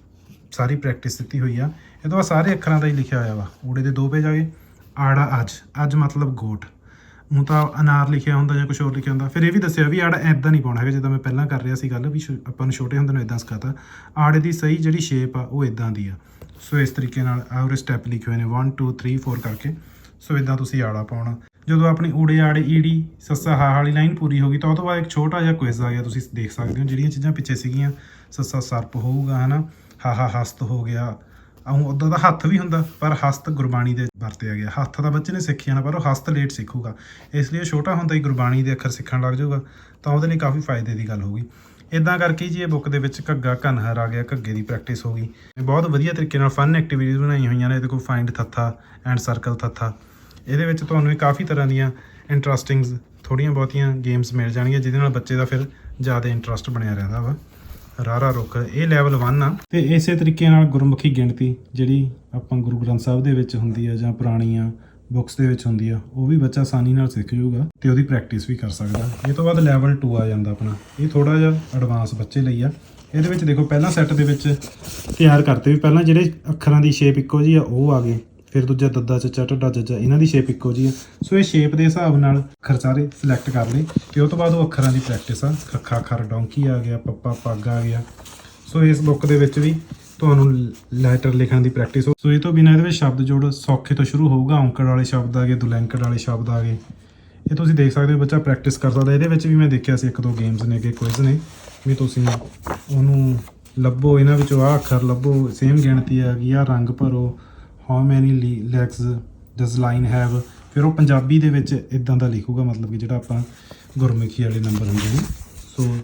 ਸਾਰੀ ਪ੍ਰੈਕਟਿਸ ਦਿੱਤੀ ਹੋਈ ਆ। ਇਹ ਤੋਂ ਬਾਅਦ ਸਾਰੇ ਅੱਖਰਾਂ ਦਾ ਹੀ ਲਿਖਿਆ ਹੋਇਆ ਵਾ। ਊੜੇ ਦੇ ਦੋ ਪੇਜ ਆ ਗਏ, ਆੜਾ ਅੱਜ ਅੱਜ ਮਤਲਬ ਗੋਟ ਹੁਣ ਤਾਂ ਅਨਾਰ ਲਿਖਿਆ ਹੁੰਦਾ ਜਾਂ ਕੁਝ ਹੋਰ ਲਿਖਿਆ ਹੁੰਦਾ, ਫਿਰ ਇਹ ਵੀ ਦੱਸਿਆ ਵੀ ਆੜਾ ਐਦਾਂ ਨਹੀਂ ਪਾਉਣਾ ਹੈਗਾ, ਜਿੱਦਾਂ ਮੈਂ ਪਹਿਲਾਂ ਕਰ ਰਿਹਾ ਸੀ ਗੱਲ, ਵੀ ਆਪਾਂ ਨੂੰ ਛੋਟੇ ਹੁੰਦੇ ਨੂੰ ਇਦਾਂ ਸਿਖਾਤਾ, ਆੜੇ ਦੀ ਸਹੀ ਜਿਹੜੀ ਸ਼ੇਪ ਆ, ਉਹ ਇਦਾਂ ਦੀ ਆ। ਸੋ ਇਸ ਤਰੀਕੇ ਨਾਲ ਆਉਰੇ ਸਟੈਪ ਲਿਖੇ ਹੋਏ ਨੇ 1 2 3 4 ਕਰਕੇ। ਸੋ ਇਦਾਂ ਤੁਸੀਂ ਆੜਾ ਪਾਉਣਾ। ਜਦੋਂ ਆਪਣੀ ਊੜੇ ਆੜੇ, ਈੜੀ, ਸੱਸਾ, ਹਾ ਵਾਲੀ ਲਾਈਨ ਪੂਰੀ ਹੋ ਗਈ, ਤਾਂ ਉਹ ਤੋਂ ਬਾਅਦ ਇੱਕ ਛੋਟਾ ਜਿਹਾ ਕੁਇਜ਼ ਆ ਗਿਆ, ਤੁਸੀਂ ਦੇਖ ਸਕਦੇ ਹੋ, ਜਿਹੜੀਆਂ ਚੀਜ਼ਾਂ ਪਿੱਛੇ ਸੀਗੀਆਂ। ਸੱਸਾ ਸਰਪ ਹੋਊਗਾ, ਹਨਾ? ਹਾ ਹਾ, ਹਸਤ ਹੋ ਗਿਆ। ਆਉਂ ਉਦਾਂ ਦਾ ਹੱਥ ਵੀ ਹੁੰਦਾ, ਪਰ ਹਸਤ ਗੁਰਬਾਣੀ ਦੇ ਵਰਤਿਆ ਗਿਆ। ਹੱਥ ਤਾਂ ਬੱਚੇ ਨੇ ਸਿੱਖ ਜਾਣਾ ਪਰ ਉਹ ਹਸਤ ਲੇਟ ਸਿੱਖੂਗਾ। ਇਸ ਲਈ ਉਹ ਛੋਟਾ ਹੁੰਦਾ ਹੀ ਗੁਰਬਾਣੀ ਦੇ ਅੱਖਰ ਸਿੱਖਣ ਲੱਗ ਜਾਊਗਾ, ਤਾਂ ਉਹਦੇ ਲਈ ਕਾਫੀ ਫਾਇਦੇ ਦੀ ਗੱਲ ਹੋਊਗੀ। ਇਦਾਂ ਕਰਕੇ ਜੀ ਇਹ ਬੁੱਕ ਦੇ ਵਿੱਚ ਘੱਗਾ ਕਨਹਰ ਆ ਗਿਆ, ਘੱਗੇ ਦੀ ਪ੍ਰੈਕਟਿਸ ਹੋ ਗਈ। ਬਹੁਤ ਵਧੀਆ ਤਰੀਕੇ ਨਾਲ ਫਨ ਐਕਟੀਵਿਟੀਜ਼ ਬਣਾਈਆਂ ਹੋਈਆਂ ਨੇ, ਇਹਦੇ ਕੋਲ ਫਾਈਂਡ ਥੱਥਾ ਐਂਡ ਸਰਕਲ ਥੱਥਾ ਇਹਦੇ ਵਿੱਚ ਤੁਹਾਨੂੰ ਇਹ ਕਾਫੀ ਤਰ੍ਹਾਂ ਦੀਆਂ ਇੰਟਰਸਟਿੰਗ ਥੋੜੀਆਂ ਬਹੁਤੀਆਂ ਗੇਮਸ ਮਿਲ ਜਾਣਗੀਆਂ, ਜਿਹਦੇ ਨਾਲ ਬੱਚੇ ਦਾ ਫਿਰ ਜ਼ਿਆਦਾ ਇੰਟਰਸਟ ਬਣਿਆ ਰਹਿੰਦਾ ਵਾ। ਰਾਰਾ ਰੁੱਖ, ਇਹ ਲੈਵਲ 1 ਆ। ਤੇ ਇਸੇ ਤਰੀਕੇ ਨਾਲ ਗੁਰਮੁਖੀ ਗਿਣਤੀ ਜਿਹੜੀ ਆਪਾਂ ਗੁਰੂ ਗ੍ਰੰਥ ਸਾਹਿਬ ਦੇ ਵਿੱਚ ਹੁੰਦੀ ਆ ਜਾਂ ਪੁਰਾਣੀਆਂ ਬੁੱਕਸ ਦੇ ਵਿੱਚ ਹੁੰਦੀ ਆ, ਉਹ ਵੀ ਬੱਚਾ ਆਸਾਨੀ ਨਾਲ ਸਿੱਖ ਜਾਊਗਾ ਤੇ ਉਹਦੀ ਪ੍ਰੈਕਟਿਸ ਵੀ ਕਰ ਸਕਦਾ। ਇਹ ਤੋਂ ਬਾਅਦ ਲੈਵਲ 2 ਆ ਜਾਂਦਾ ਆਪਣਾ। ਇਹ ਥੋੜਾ ਜਿਹਾ ਐਡਵਾਂਸ ਬੱਚੇ ਲਈ ਆ। ਇਹਦੇ ਵਿੱਚ ਦੇਖੋ, ਪਹਿਲਾਂ ਸੈੱਟ ਦੇ ਵਿੱਚ ਤਿਆਰ ਕਰਤੇ ਵੀ ਪਹਿਲਾਂ ਜਿਹੜੇ ਅੱਖਰਾਂ ਦੀ ਸ਼ੇਪ ਇੱਕੋ ਜੀ ਆ, ਉਹ ਆ ਗਏ। ਫਿਰ ਦੂਜਾ ਦੱਦਾ ਚੱਚਾ ਢੱਡਾ ਚੱਚਾ ਇਹਨਾਂ ਦੀ ਸ਼ੇਪ ਇੱਕੋ ਜੀ ਆ। ਸੋ ਇਹ ਸ਼ੇਪ ਦੇ ਹਿਸਾਬ ਨਾਲ ਅੱਖਰ ਸਾਰੇ ਸਿਲੈਕਟ ਕਰ ਲਏ। ਤੇ ਉਹ ਤੋਂ ਬਾਅਦ ਉਹ ਅੱਖਰਾਂ ਦੀ ਪ੍ਰੈਕਟਿਸ ਆ। ਖੱਖਾ, ਖਰ, ਡੌਂਕੀ ਆ ਗਿਆ, ਪੱਪਾ, ਪੱਗ ਆ ਗਿਆ। ਸੋ ਇਸ ਬੁੱਕ ਦੇ ਵਿੱਚ ਵੀ ਤੁਹਾਨੂੰ ਲੈਟਰ ਲਿਖਣ ਦੀ ਪ੍ਰੈਕਟਿਸ ਹੋ ਸੋ ਇਹ ਤੋਂ ਬਿਨਾਂ ਇਹਦੇ ਵਿੱਚ ਸ਼ਬਦ ਜੋੜ ਸੌਖੇ ਤੋਂ ਸ਼ੁਰੂ ਹੋਊਗਾ। ਔਂਕੜ ਵਾਲੇ ਸ਼ਬਦ ਆ ਗਏ, ਦੁਲੈਂਕੜ ਵਾਲੇ ਸ਼ਬਦ ਆ ਗਏ। ਇਹ ਤੁਸੀਂ ਦੇਖ ਸਕਦੇ ਹੋ ਬੱਚਾ ਪ੍ਰੈਕਟਿਸ ਕਰ ਸਕਦਾ। ਇਹਦੇ ਵਿੱਚ ਵੀ ਮੈਂ ਦੇਖਿਆ ਸੀ ਇੱਕ ਦੋ ਗੇਮਸ ਨੇ, ਅੱਗੇ ਕੁਇਜ਼ ਨੇ। ਵੀ ਤੁਸੀਂ ਉਹਨੂੰ ਲੱਭੋ, ਇਹਨਾਂ ਵਿੱਚੋਂ ਆਹ ਅੱਖਰ ਲੱਭੋ ਸੇਮ ਗਿਣਤੀ ਆ ਗਈ ਆ ਰੰਗ ਭਰੋ how many legs does line have ਫਿਰ ਉਹ ਪੰਜਾਬੀ ਦੇ ਵਿੱਚ ਇਦਾਂ ਦਾ ਲਿਖੂਗਾ, ਮਤਲਬ ਕਿ ਜਿਹੜਾ ਆਪਾਂ ਗੁਰਮੁਖੀ ਵਾਲੇ ਨੰਬਰ ਹੁੰਦੇ ਨੇ। ਸੋ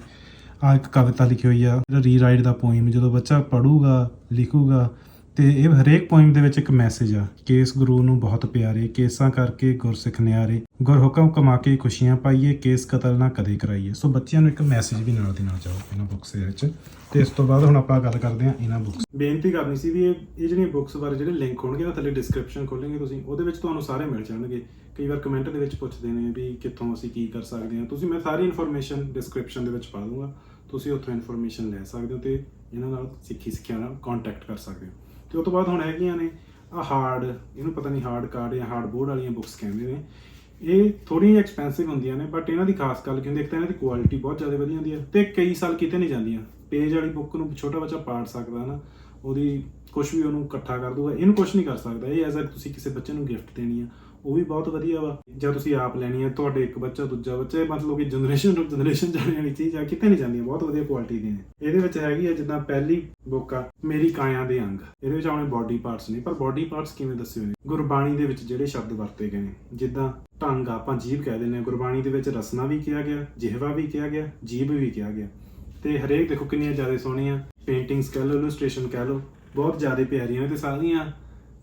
ਆ ਇੱਕ ਕਵਿਤਾ ਲਿਖੀ ਹੋਈ ਆ ਰੀਰਾਈਟ ਦਾ ਪੋਇਮ ਜਦੋਂ ਬੱਚਾ ਪੜੂਗਾ, ਲਿਖੂਗਾ ਤੇ ਇਹ ਹਰੇਕ ਪੋਇਮ ਦੇ ਵਿੱਚ ਇੱਕ ਮੈਸੇਜ ਆ, ਕੇਸ ਗੁਰੂ ਨੂੰ ਬਹੁਤ ਪਿਆਰੇ, ਕੇਸਾਂ ਕਰਕੇ ਗੁਰਸਿੱਖ ਨਿਆਰੇ ਗੁਰ ਹੁਕਮ ਕਮਾ ਕੇ ਖੁਸ਼ੀਆਂ ਪਾਈਏ, ਕੇਸ ਕਤਲ ਨਾ ਕਦੇ ਕਰਾਈਏ। ਸੋ ਬੱਚਿਆਂ ਨੂੰ ਇੱਕ ਮੈਸੇਜ ਵੀ ਨਾਲ ਦੀ ਨਾਲ ਜਾਓ ਇਹਨਾਂ ਬੁੱਕਸ ਦੇ ਵਿੱਚ। ਤੇ ਇਸ ਤੋਂ ਬਾਅਦ ਹੁਣ ਆਪਾਂ ਗੱਲ ਕਰਦੇ ਹਾਂ ਇਹਨਾਂ ਬੁੱਕਸ ਬੇਨਤੀ ਕਰਨੀ ਸੀ ਵੀ ਇਹ ਇਹ ਜਿਹੜੀਆਂ ਬੁੱਕਸ ਬਾਰੇ ਜਿਹੜੇ ਲਿੰਕ ਹੋਣਗੇ ਨਾ ਥੱਲੇ ਡਿਸਕ੍ਰਿਪਸ਼ਨ ਖੋਲ੍ਹੋਗੇ ਤੁਸੀਂ। ਉਹਦੇ ਵਿੱਚ ਤੁਹਾਨੂੰ ਸਾਰੇ ਮਿਲ ਜਾਣਗੇ। ਕਈ ਵਾਰ ਕਮੈਂਟ ਦੇ ਵਿੱਚ ਪੁੱਛਦੇ ਨੇ ਵੀ ਕਿੱਥੋਂ ਅਸੀਂ ਕੀ ਕਰ ਸਕਦੇ ਹਾਂ। ਤੁਸੀਂ ਮੈਂ ਸਾਰੀ ਇਨਫੋਰਮੇਸ਼ਨ ਡਿਸਕ੍ਰਿਪਸ਼ਨ ਦੇ ਵਿੱਚ ਪਾ ਦੂੰਗਾ। ਤੁਸੀਂ ਉੱਥੋਂ ਇਨਫੋਰਮੇਸ਼ਨ ਲੈ ਸਕਦੇ ਹੋ ਤੇ ਇਹਨਾਂ ਨਾਲ ਸਿੱਖੀ ਸਿੱਖਿਆ ਨਾਲ ਕੰਟੈਕਟ ਕਰ ਸਕਦੇ ਹੋ। ਤੇ ਉਸ ਤੋਂ ਬਾਅਦ ਹੁਣ ਹੈਗੀਆਂ ਨੇ ਆ ਹਾਰਡ ਇਹਨੂੰ ਪਤਾ ਨਹੀਂ ਹਾਰਡ ਕਾਰਡ ਜਾਂ ਹਾਰਡ ਬੋਰਡ ਵਾਲੀਆਂ ਬੁੱਕਸ ਕਹਿੰਦੇ ਨੇ। ਇਹ ਥੋੜ੍ਹੀਆਂ ਐਕਸਪੈਂਸਿਵ ਹੁੰਦੀਆਂ ਨੇ ਬਟ ਇਹਨਾਂ ਦੀ ਖਾਸ ਗੱਲ ਕੀ ਹੁੰਦੀ ਇੱਕ ਤਾਂ ਇਹਨਾਂ ਦੀ ਕੁਆਲਿਟੀ ਬਹੁਤ ਜ਼ਿਆਦਾ ਵਧੀਆ ਹੁੰਦੀ ਹੈ ਤੇ ਕਈ ਸਾਲ ਕਿਤੇ ਨਹੀਂ ਜਾਂਦੀਆਂ। ਪੇਜ ਵਾਲੀ ਬੁੱਕ ਨੂੰ ਛੋਟਾ ਬੱਚਾ ਪਾੜ ਸਕਦਾ ਨਾ, ਉਹਦੀ ਕੁਝ ਵੀ ਉਹਨੂੰ ਇਕੱਠਾ ਕਰ ਦੂਗਾ ਇਹਨੂੰ ਕੁਝ ਨਹੀਂ ਕਰ ਸਕਦਾ। ਇਹ ਐਜ਼ ਅ ਤੁਸੀਂ ਕਿਸੇ ਬੱਚੇ ਨੂੰ ਗਿਫਟ ਦੇਣੀ ਆ ਉਹ ਵੀ ਬਹੁਤ ਵਧੀਆ ਵਾ। ਜਾਂ ਤੁਸੀਂ ਆਪ ਲੈਣੀ ਹੈ ਤੁਹਾਡੇ ਇੱਕ ਬੱਚਾ ਦੂਜਾ ਬੱਚਾ, ਇਹ ਮਤਲਬ ਕਿ ਜਨਰੇਸ਼ਨ ਟੂ ਜਨਰੇਸ਼ਨ ਜਾਣੇ ਵਾਲੀ ਚੀਜ਼ ਆ, ਕਿਤੇ ਨਹੀਂ ਜਾਂਦੀਆਂ, ਬਹੁਤ ਵਧੀਆ ਕੁਆਲਿਟੀ ਦੀ ਨੇ ਇਹਦੇ ਵਿੱਚ ਹੈਗੀ ਆ ਜਿੱਦਾਂ ਪਹਿਲੀ ਬੁੱਕ ਆ, ਮੇਰੀ ਕਾਇਆ ਦੇ ਅੰਗ। ਇਹਦੇ ਵਿੱਚ ਆਪਣੇ ਬਾਡੀ ਪਾਰਟਸ ਨੇ, ਪਰ ਬਾਡੀ ਪਾਰਟਸ ਕਿਵੇਂ ਦੱਸੇ ਹੋਏ ਨੇ? ਗੁਰਬਾਣੀ ਦੇ ਵਿੱਚ ਜਿਹੜੇ ਸ਼ਬਦ ਵਰਤੇ ਗਏ ਨੇ, ਜਿੱਦਾਂ ਢੰਗ ਆਪਾਂ ਜੀਭ ਕਹਿ ਦਿੰਦੇ ਆ ਗੁਰਬਾਣੀ ਦੇ ਵਿੱਚ ਰਸਨਾ ਵੀ ਕਿਹਾ ਗਿਆ, ਜਿਹਵਾ ਵੀ ਕਿਹਾ ਗਿਆ ਜੀਭ ਵੀ ਕਿਹਾ ਗਿਆ। ਤੇ ਹਰੇਕ ਦੇਖੋ ਕਿੰਨੀਆਂ ਜ਼ਿਆਦਾ ਸੋਹਣੀਆਂ ਪੇਂਟਿੰਗਸ ਕਹਿ ਲਓ ਇਲਸਟ੍ਰੇਸ਼ਨ ਕਹਿ ਲਓ, ਬਹੁਤ ਜ਼ਿਆਦਾ ਪਿਆਰੀਆਂ ਨੇ ਤੇ ਸਾਰੀਆਂ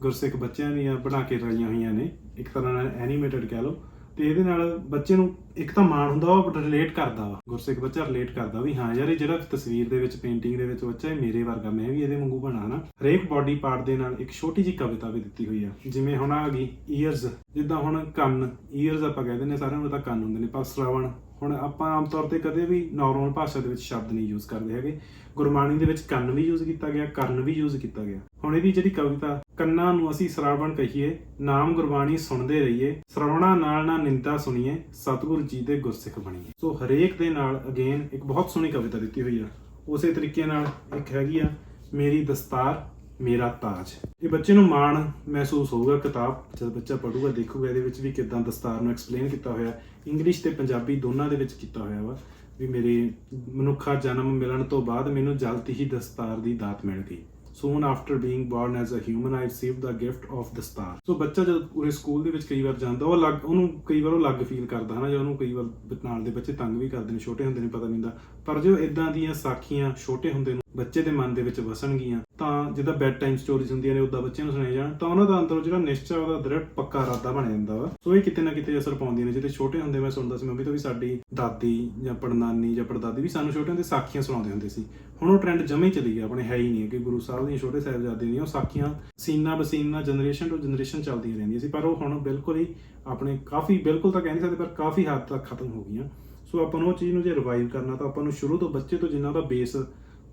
ਗੁਰਸਿੱਖ ਬੱਚਿਆਂ ਦੀਆਂ ਬਣਾ ਕੇ ਰਲੀਆਂ ਹੋਈਆਂ ਨੇ, ਇੱਕ ਤਰ੍ਹਾਂ ਨਾਲ ਐਨੀਮੇਟਡ ਕਹਿ ਲਓ, ਤੇ ਇਹਦੇ ਨਾਲ ਬੱਚੇ ਨੂੰ ਇੱਕ ਤਾਂ ਮਾਣ ਹੁੰਦਾ, ਉਹ ਰਿਲੇਟ ਕਰਦਾ ਵਾ। ਗੁਰਸਿੱਖ ਬੱਚਾ ਰਿਲੇਟ ਕਰਦਾ ਵੀ ਹਾਂ ਯਾਰ, ਇਹ ਜਿਹੜਾ ਤਸਵੀਰ ਦੇ ਵਿੱਚ ਪੇਂਟਿੰਗ ਦੇ ਵਿੱਚ ਬੱਚਾ ਇਹ ਮੇਰੇ ਵਰਗਾ, ਮੈਂ ਵੀ ਇਹਦੇ ਵਾਂਗੂ ਬਣਾ ਹਨਾ ਹਰੇਕ ਬਾਡੀ ਪਾਰਟ ਦੇ ਨਾਲ ਇੱਕ ਛੋਟੀ ਜਿਹੀ ਕਵਿਤਾ ਵੀ ਦਿੱਤੀ ਹੋਈ ਆ। ਜਿਵੇਂ ਹੁਣ ਆ ਗਈ ਈਅਰਸ ਜਿੱਦਾਂ ਹੁਣ ਕੰਨ ਈਅਰਸ ਆਪਾਂ ਕਹਿੰਦੇ ਨੇ ਸਾਰਿਆਂ ਨੂੰ ਤਾਂ ਕੰਨ ਹੁੰਦੇ ਨੇ, ਪਰ ਸ਼ਰਵਣ, ਹੁਣ ਆਪਾਂ ਆਮ ਤੌਰ ਤੇ ਕਦੇ ਵੀ ਨਾਰਮਲ ਭਾਸ਼ਾ ਦੇ ਵਿੱਚ ਸ਼ਬਦ ਨਹੀਂ ਯੂਜ਼ ਕਰਦੇ ਹੈਗੇ। ਗੁਰਬਾਣੀ ਦੇ ਵਿੱਚ ਕੰਨ ਵੀ ਯੂਜ਼ ਕੀਤਾ ਗਿਆ ਕਰਨ ਵੀ ਯੂਜ਼ ਕੀਤਾ ਗਿਆ। ਹੁਣ ਇਹਦੀ ਜਿਹੜੀ ਕਵਿਤਾ, ਕੰਨਾਂ ਨੂੰ ਅਸੀਂ ਸ਼ਰਾਵਣ ਕਹੀਏ, ਨਾਮ ਗੁਰਬਾਣੀ ਸੁਣਦੇ ਰਹੀਏ, ਸਰਾਵਣਾ ਨਾਲ ਨਾ ਨਿੰਦਾ ਸੁਣੀਏ, ਸਤਿਗੁਰੂ ਜੀ ਦੇ ਗੁਰਸਿੱਖ ਬਣੀਏ। ਸੋ ਹਰੇਕ ਦੇ ਨਾਲ, ਅਗੇਨ, ਇੱਕ ਬਹੁਤ ਸੋਹਣੀ ਕਵਿਤਾ ਦਿੱਤੀ ਹੋਈ ਆ। ਉਸੇ ਤਰੀਕੇ ਨਾਲ ਇੱਕ ਹੈਗੀ ਆ, ਮੇਰੀ ਦਸਤਾਰ, ਮੇਰਾ ਤਾਜ। ਇਹ ਬੱਚੇ ਨੂੰ ਮਾਣ ਮਹਿਸੂਸ ਹੋਊਗਾ ਕਿਤਾਬ, ਜਦ ਬੱਚਾ ਪੜੂਗਾ ਦੇਖੂਗਾ ਇਹਦੇ ਵਿੱਚ ਵੀ ਕਿਦਾਂ ਦਸਤਾਰ ਨੂੰ ਐਕਸਪਲੇਨ ਕੀਤਾ ਹੋਇਆ ਇੰਗਲਿਸ਼ ਤੇ ਪੰਜਾਬੀ ਦੋਨਾਂ ਦੇ ਵਿੱਚ ਕੀਤਾ ਹੋਇਆ ਵਾ, ਵੀ ਮੇਰੇ ਮਨੁੱਖਾ ਜਨਮ ਮਿਲਣ ਤੋਂ ਬਾਅਦ ਮੈਨੂੰ ਜਲਦੀ ਹੀ ਦਸਤਾਰ ਦੀ ਦਾਤ ਮਿਲ ਗਈ। Soon after being born as a human I receive the gift of ਦਸਤਾਰ ਸੋ ਬੱਚਾ ਜਦ ਪੂਰੇ ਸਕੂਲ ਦੇ ਵਿੱਚ ਕਈ ਵਾਰ ਜਾਂਦਾ, ਉਹ ਅਲੱਗ, ਉਹਨੂੰ ਕਈ ਵਾਰ ਉਹ ਅਲੱਗ ਫੀਲ ਕਰਦਾ ਹਨਾ, ਜਾਂ ਉਹਨੂੰ ਕਈ ਵਾਰ ਨਾਲ ਦੇ ਬੱਚੇ ਤੰਗ ਵੀ ਕਰਦੇ ਨੇ, ਛੋਟੇ ਹੁੰਦੇ ਨੇ, ਪਤਾ ਨਹੀਂ ਹੁੰਦਾ। ਪਰ ਜੋ ਇਦਾਂ ਦੀਆਂ ਸਾਖੀਆਂ ਛੋਟੇ ਹੁੰਦੇ ਨੂੰ ਬੱਚੇ ਦੇ ਮਨ ਦੇ ਵਿੱਚ ਵਸਣਗੀਆਂ ਤਾਂ ਜਿੱਦਾਂ ਬੈਡ ਟਾਈਮ ਸਟੋਰੀਜ਼ ਹੁੰਦੀਆਂ ਨੇ, ਉਦਾਂ ਬੱਚਿਆਂ ਨੂੰ ਸੁਣਾਈ ਜਾਣ, ਤਾਂ ਉਹਨਾਂ ਦਾ ਅੰਦਰੋਂ ਜਿਹੜਾ ਨਿਸ਼ਚਾ ਉਹਦਾ ਦ੍ਰਿੜ ਪੱਕਾ ਇਰਾਦਾ ਬਣ ਜਾਂਦਾ ਵਾ। ਸੋ ਇਹ ਕਿਤੇ ਨਾ ਕਿਤੇ ਅਸਰ ਪਾਉਂਦੀਆਂ ਨੇ। ਜਿਹੜੇ ਛੋਟੇ ਹੁੰਦੇ, ਮੈਂ ਸੁਣਦਾ ਸੀ, ਮੰਮੀ ਤੋਂ ਵੀ ਸਾਡੀ ਦਾਦੀ ਜਾਂ ਪੜਨਾਨੀ ਜਾਂ ਪੜਦਾਦੀ ਵੀ ਸਾਨੂੰ ਛੋਟੇ ਹੁੰਦੇ ਸਾਖੀਆਂ ਸੁਣਾਉਂਦੇ ਹੁੰਦੇ ਸੀ। ਹੁਣ ਉਹ ਟ੍ਰੈਂਡ ਜਮੇ ਹੀ ਚਲੀ ਗਿਆ, ਆਪਣੇ ਹੈ ਹੀ ਨਹੀਂ ਕਿ ਗੁਰੂ ਸਾਹਿਬ ਦੀਆਂ, ਛੋਟੇ ਸਾਹਿਬਜ਼ਾਦੇ ਦੀਆਂ, ਉਹ ਸਾਖੀਆਂ ਸੀਨਾ ਬਸੀਨਾ ਜਨਰੇਸ਼ਨ ਤੋਂ ਜਨਰੇਸ਼ਨ ਚੱਲਦੀਆਂ ਰਹਿੰਦੀਆਂ ਸੀ। ਪਰ ਉਹ ਹੁਣ ਬਿਲਕੁਲ ਹੀ ਆਪਣੇ ਕਾਫੀ, ਬਿਲਕੁਲ ਤਾਂ ਕਹਿ ਨਹੀਂ ਸਕਦੇ, ਪਰ ਕਾਫੀ ਹੱਦ ਤੱਕ ਖਤਮ ਹੋ ਗਈਆਂ। ਸੋ ਆਪਾਂ ਨੂੰ ਉਹ ਚੀਜ਼ ਨੂੰ ਜੇ ਰਿਵਾਈਵ ਕਰਨਾ, ਤਾਂ ਆਪਾਂ ਨੂੰ ਸ਼ੁਰੂ ਤੋਂ ਬੱਚੇ ਤੋਂ ਜਿੰਨਾ ਦਾ ਬੇਸ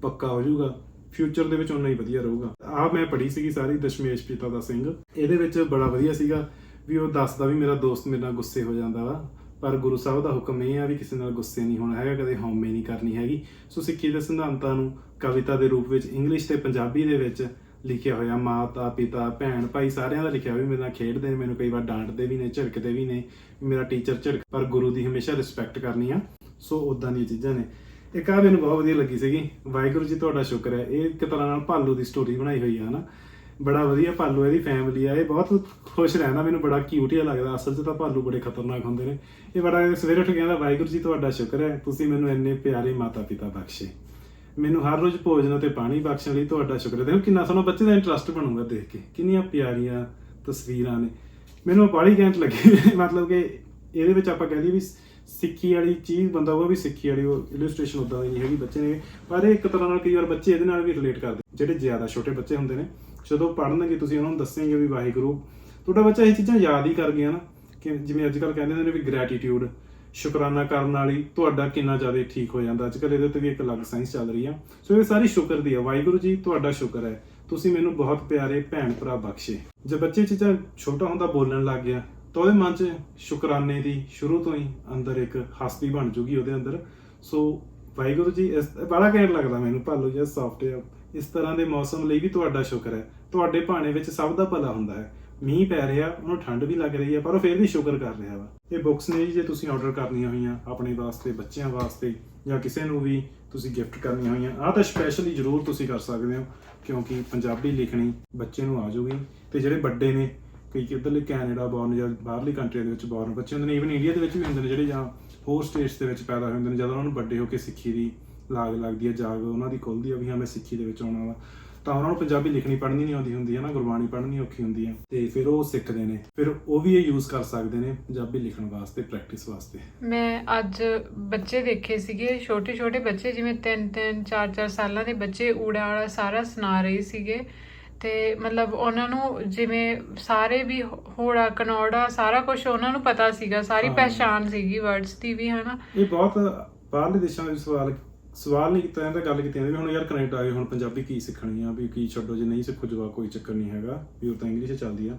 ਪੱਕਾ ਹੋ ਜਾਊਗਾ ਫਿਊਚਰ ਦੇ ਵਿੱਚ ਉਨਾ ਹੀ ਵਧੀਆ ਰਹੂਗਾ। ਆ ਮੈਂ ਪੜ੍ਹੀ ਸੀਗੀ ਸਾਰੀ ਦਸ਼ਮੇਸ਼ ਪਿਤਾ ਦਾ ਸਿੰਘ। ਇਹਦੇ ਵਿੱਚ ਬੜਾ ਵਧੀਆ ਸੀਗਾ ਵੀ ਉਹ ਦੱਸਦਾ ਵੀ ਮੇਰਾ ਦੋਸਤ ਮੇਰੇ ਨਾਲ ਗੁੱਸੇ ਹੋ ਜਾਂਦਾ ਵਾ। ਪਰ ਗੁਰੂ ਸਾਹਿਬ ਦਾ ਹੁਕਮ ਇਹ ਆ ਵੀ ਕਿਸੇ ਨਾਲ ਗੁੱਸੇ ਨਹੀਂ ਹੋਣਾ ਹੈਗਾ, ਕਦੇ ਹਉਮੈ ਨਹੀਂ ਕਰਨੀ ਹੈਗੀ। ਸੋ ਸਿੱਖੀ ਦੇ ਸਿਧਾਂਤਾਂ ਨੂੰ ਕਵਿਤਾ ਦੇ ਰੂਪ ਵਿੱਚ ਇੰਗਲਿਸ਼ ਤੇ ਪੰਜਾਬੀ ਦੇ ਵਿੱਚ ਲਿਖਿਆ ਹੋਇਆ ਮਾਤਾ, ਪਿਤਾ, ਭੈਣ, ਭਾਈ ਸਾਰਿਆਂ ਦਾ ਲਿਖਿਆ ਹੋਇਆ ਵੀ ਮੇਰੇ ਨਾਲ ਖੇਡਦੇ ਨੇ, ਮੈਨੂੰ ਕਈ ਵਾਰ ਡਾਂਟਦੇ ਵੀ ਨੇ, ਝਿੜਕਦੇ ਵੀ ਨੇ ਮੇਰਾ ਟੀਚਰ ਝਿੜਕ ਪਰ ਗੁਰੂ ਦੀ ਹਮੇਸ਼ਾ ਰਿਸਪੈਕਟ ਕਰਨੀ ਆ। ਸੋ ਉਦਾਂ ਦੀਆਂ ਚੀਜ਼ਾਂ ਨੇ। ਇੱਕ ਆ ਮੈਨੂੰ ਬਹੁਤ ਵਧੀਆ ਲੱਗੀ ਸੀਗੀ। ਵਾਹਿਗੁਰੂ ਜੀ, ਤੁਹਾਡਾ ਸ਼ੁਕਰ ਹੈ। ਇਹ ਇੱਕ ਤਰ੍ਹਾਂ ਨਾਲ ਭਾਲੂ ਦੀ ਸਟੋਰੀ ਬਣਾਈ ਹੋਈ ਆ, ਹਨਾ? ਬੜਾ ਵਧੀਆ ਭਾਲੂ ਇਹਦੀ ਫੈਮਿਲੀ ਆ। ਇਹ ਬਹੁਤ ਖੁਸ਼ ਰਹਿੰਦਾ, ਮੈਨੂੰ ਬੜਾ ਕਿਊਟ ਜਿਹਾ ਲੱਗਦਾ। ਅਸਲ 'ਚ ਤਾਂ ਭਾਲੂ ਬੜੇ ਖਤਰਨਾਕ ਹੁੰਦੇ ਨੇ। ਇਹ ਬੜਾ ਸਵੇਰੇ ਉੱਠ ਕੇ ਕਹਿੰਦਾ, ਵਾਹਿਗੁਰੂ ਜੀ, ਤੁਹਾਡਾ ਸ਼ੁਕਰ ਹੈ। ਤੁਸੀਂ ਮੈਨੂੰ ਇੰਨੇ ਪਿਆਰੇ ਮਾਤਾ ਪਿਤਾ ਬਖਸ਼ੇ। ਮੈਨੂੰ ਹਰ ਰੋਜ਼ ਭੋਜਨ ਅਤੇ ਪਾਣੀ ਬਖਸ਼ਣ ਲਈ ਤੁਹਾਡਾ ਸ਼ੁਕਰ ਹੈ। ਦੇਖੋ ਕਿੰਨਾ ਸੋਹਣਾ ਬੱਚੇ ਦਾ ਇੰਟਰਸਟ ਬਣੂਗਾ ਦੇਖ ਕੇ। ਕਿੰਨੀਆਂ ਪਿਆਰੀਆਂ ਤਸਵੀਰਾਂ ਨੇ। ਮੈਨੂੰ ਬਾੜੀ ਘੈਂਟ ਲੱਗੀ। ਮਤਲਬ ਕਿ ਇਹਦੇ ਵਿੱਚ ਆਪਾਂ ਕਹਿ ਦਈਏ ਵੀ ਸਿੱਖੀ ਵਾਲੀ ਚੀਜ਼ ਬੰਦਾ ਉਹ ਵੀ ਸਿੱਖੀ ਵਾਲੀ, ਉਹ ਇਲਸਟ੍ਰੇਸ਼ਨ ਉਦਾਂ ਦੀ ਨਹੀਂ ਹੈਗੀ ਬੱਚੇ ਨੇ। ਪਰ ਇਹ ਇੱਕ ਤਰ੍ਹਾਂ ਨਾਲ ਕਈ ਵਾਰ ਬੱਚੇ ਇਹਦੇ ਨਾਲ ਵੀ ਰਿਲੇਟ ਕਰਦੇ ਜਿਹੜੇ ਜ਼ਿਆਦਾ ਛੋਟੇ ਬੱਚੇ ਹੁੰਦੇ ਨੇ। ਜਦੋਂ ਪੜ੍ਹਨਗੇ ਤੁਸੀਂ ਉਹਨਾਂ ਨੂੰ ਦੱਸੋਗੇ ਵੀ ਵਾਹਿਗੁਰੂ, ਤੁਹਾਡਾ ਬੱਚਾ ਇਹ ਚੀਜ਼ਾਂ ਯਾਦ ਹੀ ਕਰ ਗਿਆ ਨਾ, ਕਿ ਜਿਵੇਂ ਅੱਜ ਕੱਲ ਕਹਿੰਦੇ ਨੇ ਵੀ ਗ੍ਰੈਟੀਟਿਊਡ ਸ਼ੁਕਰਾਨਾ ਕਰਨ ਵਾਲੀ, ਤੁਹਾਡਾ ਕਿੰਨਾ ਜ਼ਿਆਦਾ ਠੀਕ ਹੋ ਜਾਂਦਾ। ਅੱਜ ਕੱਲ ਇਹਦੇ ਤੇ ਵੀ ਇੱਕ ਅਲੱਗ ਸਾਇੰਸ ਚੱਲ ਰਹੀ ਆ। ਸੋ ਇਹ ਸਾਰੀ ਸ਼ੁਕਰ ਦੀ ਆ। ਵਾਹਿਗੁਰੂ ਜੀ, ਤੁਹਾਡਾ ਸ਼ੁਕਰ ਹੈ। ਤੁਸੀਂ ਮੈਨੂੰ ਬਹੁਤ ਪਿਆਰੇ ਭੈਣ ਭਰਾ ਬਖਸ਼ੇ। ਜੇ ਬੱਚੇ ਚੀਜ਼ਾਂ ਛੋਟਾ ਹੁੰਦਾ ਬੋਲਣ ਲੱਗ ਗਿਆ ਤਾਂ ਉਹਦੇ ਮਨ 'ਚ ਸ਼ੁਕਰਾਨੇ ਦੀ ਸ਼ੁਰੂ ਤੋਂ ਹੀ ਅੰਦਰ ਇੱਕ ਹਸਤੀ ਬਣ ਜੂਗੀ ਉਹਦੇ ਅੰਦਰ। ਸੋ ਵਾਹਿਗੁਰੂ ਜੀ, ਇਸ ਬੜਾ ਘੈਂਟ ਲੱਗਦਾ ਮੈਨੂੰ, ਭਾਲੂ ਜੀ ਸੌਫਟ ਇਸ ਤਰ੍ਹਾਂ ਦੇ ਮੌਸਮ ਲਈ ਵੀ ਤੁਹਾਡਾ ਸ਼ੁਕਰ ਹੈ। ਤੁਹਾਡੇ ਭਾਣੇ ਵਿੱਚ ਸਭ ਦਾ ਭਲਾ ਹੁੰਦਾ ਹੈ। ਮੀਂਹ ਪੈ ਰਿਹਾ, ਉਹਨੂੰ ਠੰਡ ਵੀ ਲੱਗ ਰਹੀ ਹੈ, ਪਰ ਉਹ ਫਿਰ ਵੀ ਸ਼ੁਕਰ ਕਰ ਰਿਹਾ ਵਾ। ਇਹ ਬੁੱਕਸ ਨੇ ਜੇ ਤੁਸੀਂ ਆਰਡਰ ਕਰਨੀਆਂ ਹੋਈਆਂ ਆਪਣੇ ਵਾਸਤੇ, ਬੱਚਿਆਂ ਵਾਸਤੇ, ਜਾਂ ਕਿਸੇ ਨੂੰ ਵੀ ਤੁਸੀਂ ਗਿਫਟ ਕਰਨੀਆਂ ਹੋਈਆਂ, ਆਹ ਤਾਂ ਸਪੈਸ਼ਲੀ ਜ਼ਰੂਰ ਤੁਸੀਂ ਕਰ ਸਕਦੇ ਹੋ, ਕਿਉਂਕਿ ਪੰਜਾਬੀ ਲਿਖਣੀ ਬੱਚੇ ਨੂੰ ਆ ਜਾਊਗੀ ਤੇ ਜਿਹੜੇ ਵੱਡੇ ਨੇ ਕਈ ਕਿੱਧਰਲੇ ਕੈਨੇਡਾ ਬੌਰਨ ਜਾਂ ਬਾਹਰਲੀ ਕੰਟਰੀ ਦੇ ਵਿੱਚ ਬੌਰਨ ਬੱਚੇ ਹੁੰਦੇ ਨੇ ਇਵਨ ਇੰਡੀਆ ਦੇ ਵਿੱਚ ਵੀ ਹੁੰਦੇ ਨੇ ਜਿਹੜੇ ਜਾਂ ਹੋਰ ਸਟੇਟਸ ਦੇ ਵਿੱਚ ਪੈਦਾ ਹੋਏ ਹੁੰਦੇ ਨੇ, ਜਦੋਂ ਉਹਨਾਂ ਨੂੰ ਵੱਡੇ ਹੋ ਕੇ ਸਿੱਖੀ ਦੀ ਲਾਗ ਲੱਗਦੀ ਹੈ, ਜਾਗ ਉਹਨਾਂ ਦੀ ਖੁੱਲਦੀ ਹੈ ਵੀ ਹਾਂ ਮੈਂ ਸਿੱਖੀ ਦੇ ਵਿੱਚ ਆਉਣਾ ਵਾ, ਤਾਂ ਉਹਨਾਂ ਨੂੰ ਪੰਜਾਬੀ ਲਿਖਣੀ ਪੜ੍ਹਨੀ ਨਹੀਂ ਆਉਂਦੀ ਹੁੰਦੀ, ਹੈ ਨਾ, ਗੁਰਬਾਣੀ ਪੜ੍ਹਨੀ ਔਖੀ ਹੁੰਦੀ ਹੈ, ਤੇ ਫਿਰ ਉਹ ਸਿੱਖਦੇ ਨੇ, ਫਿਰ ਉਹ ਵੀ ਇਹ ਯੂਜ਼ ਕਰ ਸਕਦੇ ਨੇ ਪੰਜਾਬੀ ਲਿਖਣ ਵਾਸਤੇ ਪ੍ਰੈਕਟਿਸ ਵਾਸਤੇ।
ਮੈਂ ਅੱਜ ਬੱਚੇ ਦੇਖੇ ਸੀਗੇ ਛੋਟੇ ਛੋਟੇ ਬੱਚੇ, ਜਿਵੇਂ 3 3 4 4 ਸਾਲਾਂ ਦੇ ਬੱਚੇ ਊੜਾ ਆੜਾ ਸਾਰਾ ਸੁਣਾ ਰਹੇ ਸੀਗੇ ਤੇ ਮਤਲਬ ਉਹਨਾਂ ਨੂੰ ਜਿਵੇਂ ਸਾਰੇ ਵੀ ਹੋੜਾ ਕਨੌੜਾ ਸਾਰਾ ਕੁਝ ਉਹਨਾਂ ਨੂੰ ਪਤਾ ਸੀਗਾ ਸਾਰੀ। ਪਹਿਚਾਨ ਸੀਗੀ ਵਰਡਸ ਦੀ ਵੀ ਹਨਾ
ਇਹ ਬਹੁਤ ਬਾਹਰਲੇ ਦੇਸ਼ਾਂ ਵਿੱਚ ਸਵਾਲ ਸਵਾਲ ਨਹੀਂ ਕੀਤਾ ਜਾਂਦਾ ਗੱਲ ਕੀਤੀ ਜਾਂਦੀ ਵੀ ਹੁਣ ਯਾਰ ਕੈਨੇਡਾ ਆਏ ਹੁਣ ਪੰਜਾਬੀ ਕੀ ਸਿੱਖਣੀ ਆ ਵੀ ਕੀ ਛੱਡੋ ਜੇ ਨਹੀਂ ਸਿੱਖੋ ਜਵਾ ਕੋਈ ਚੱਕਰ ਨਹੀਂ ਹੈਗਾ ਵੀ ਉਹ ਤਾਂ ਇੰਗਲਿਸ਼ ਚੱਲਦੀ ਆ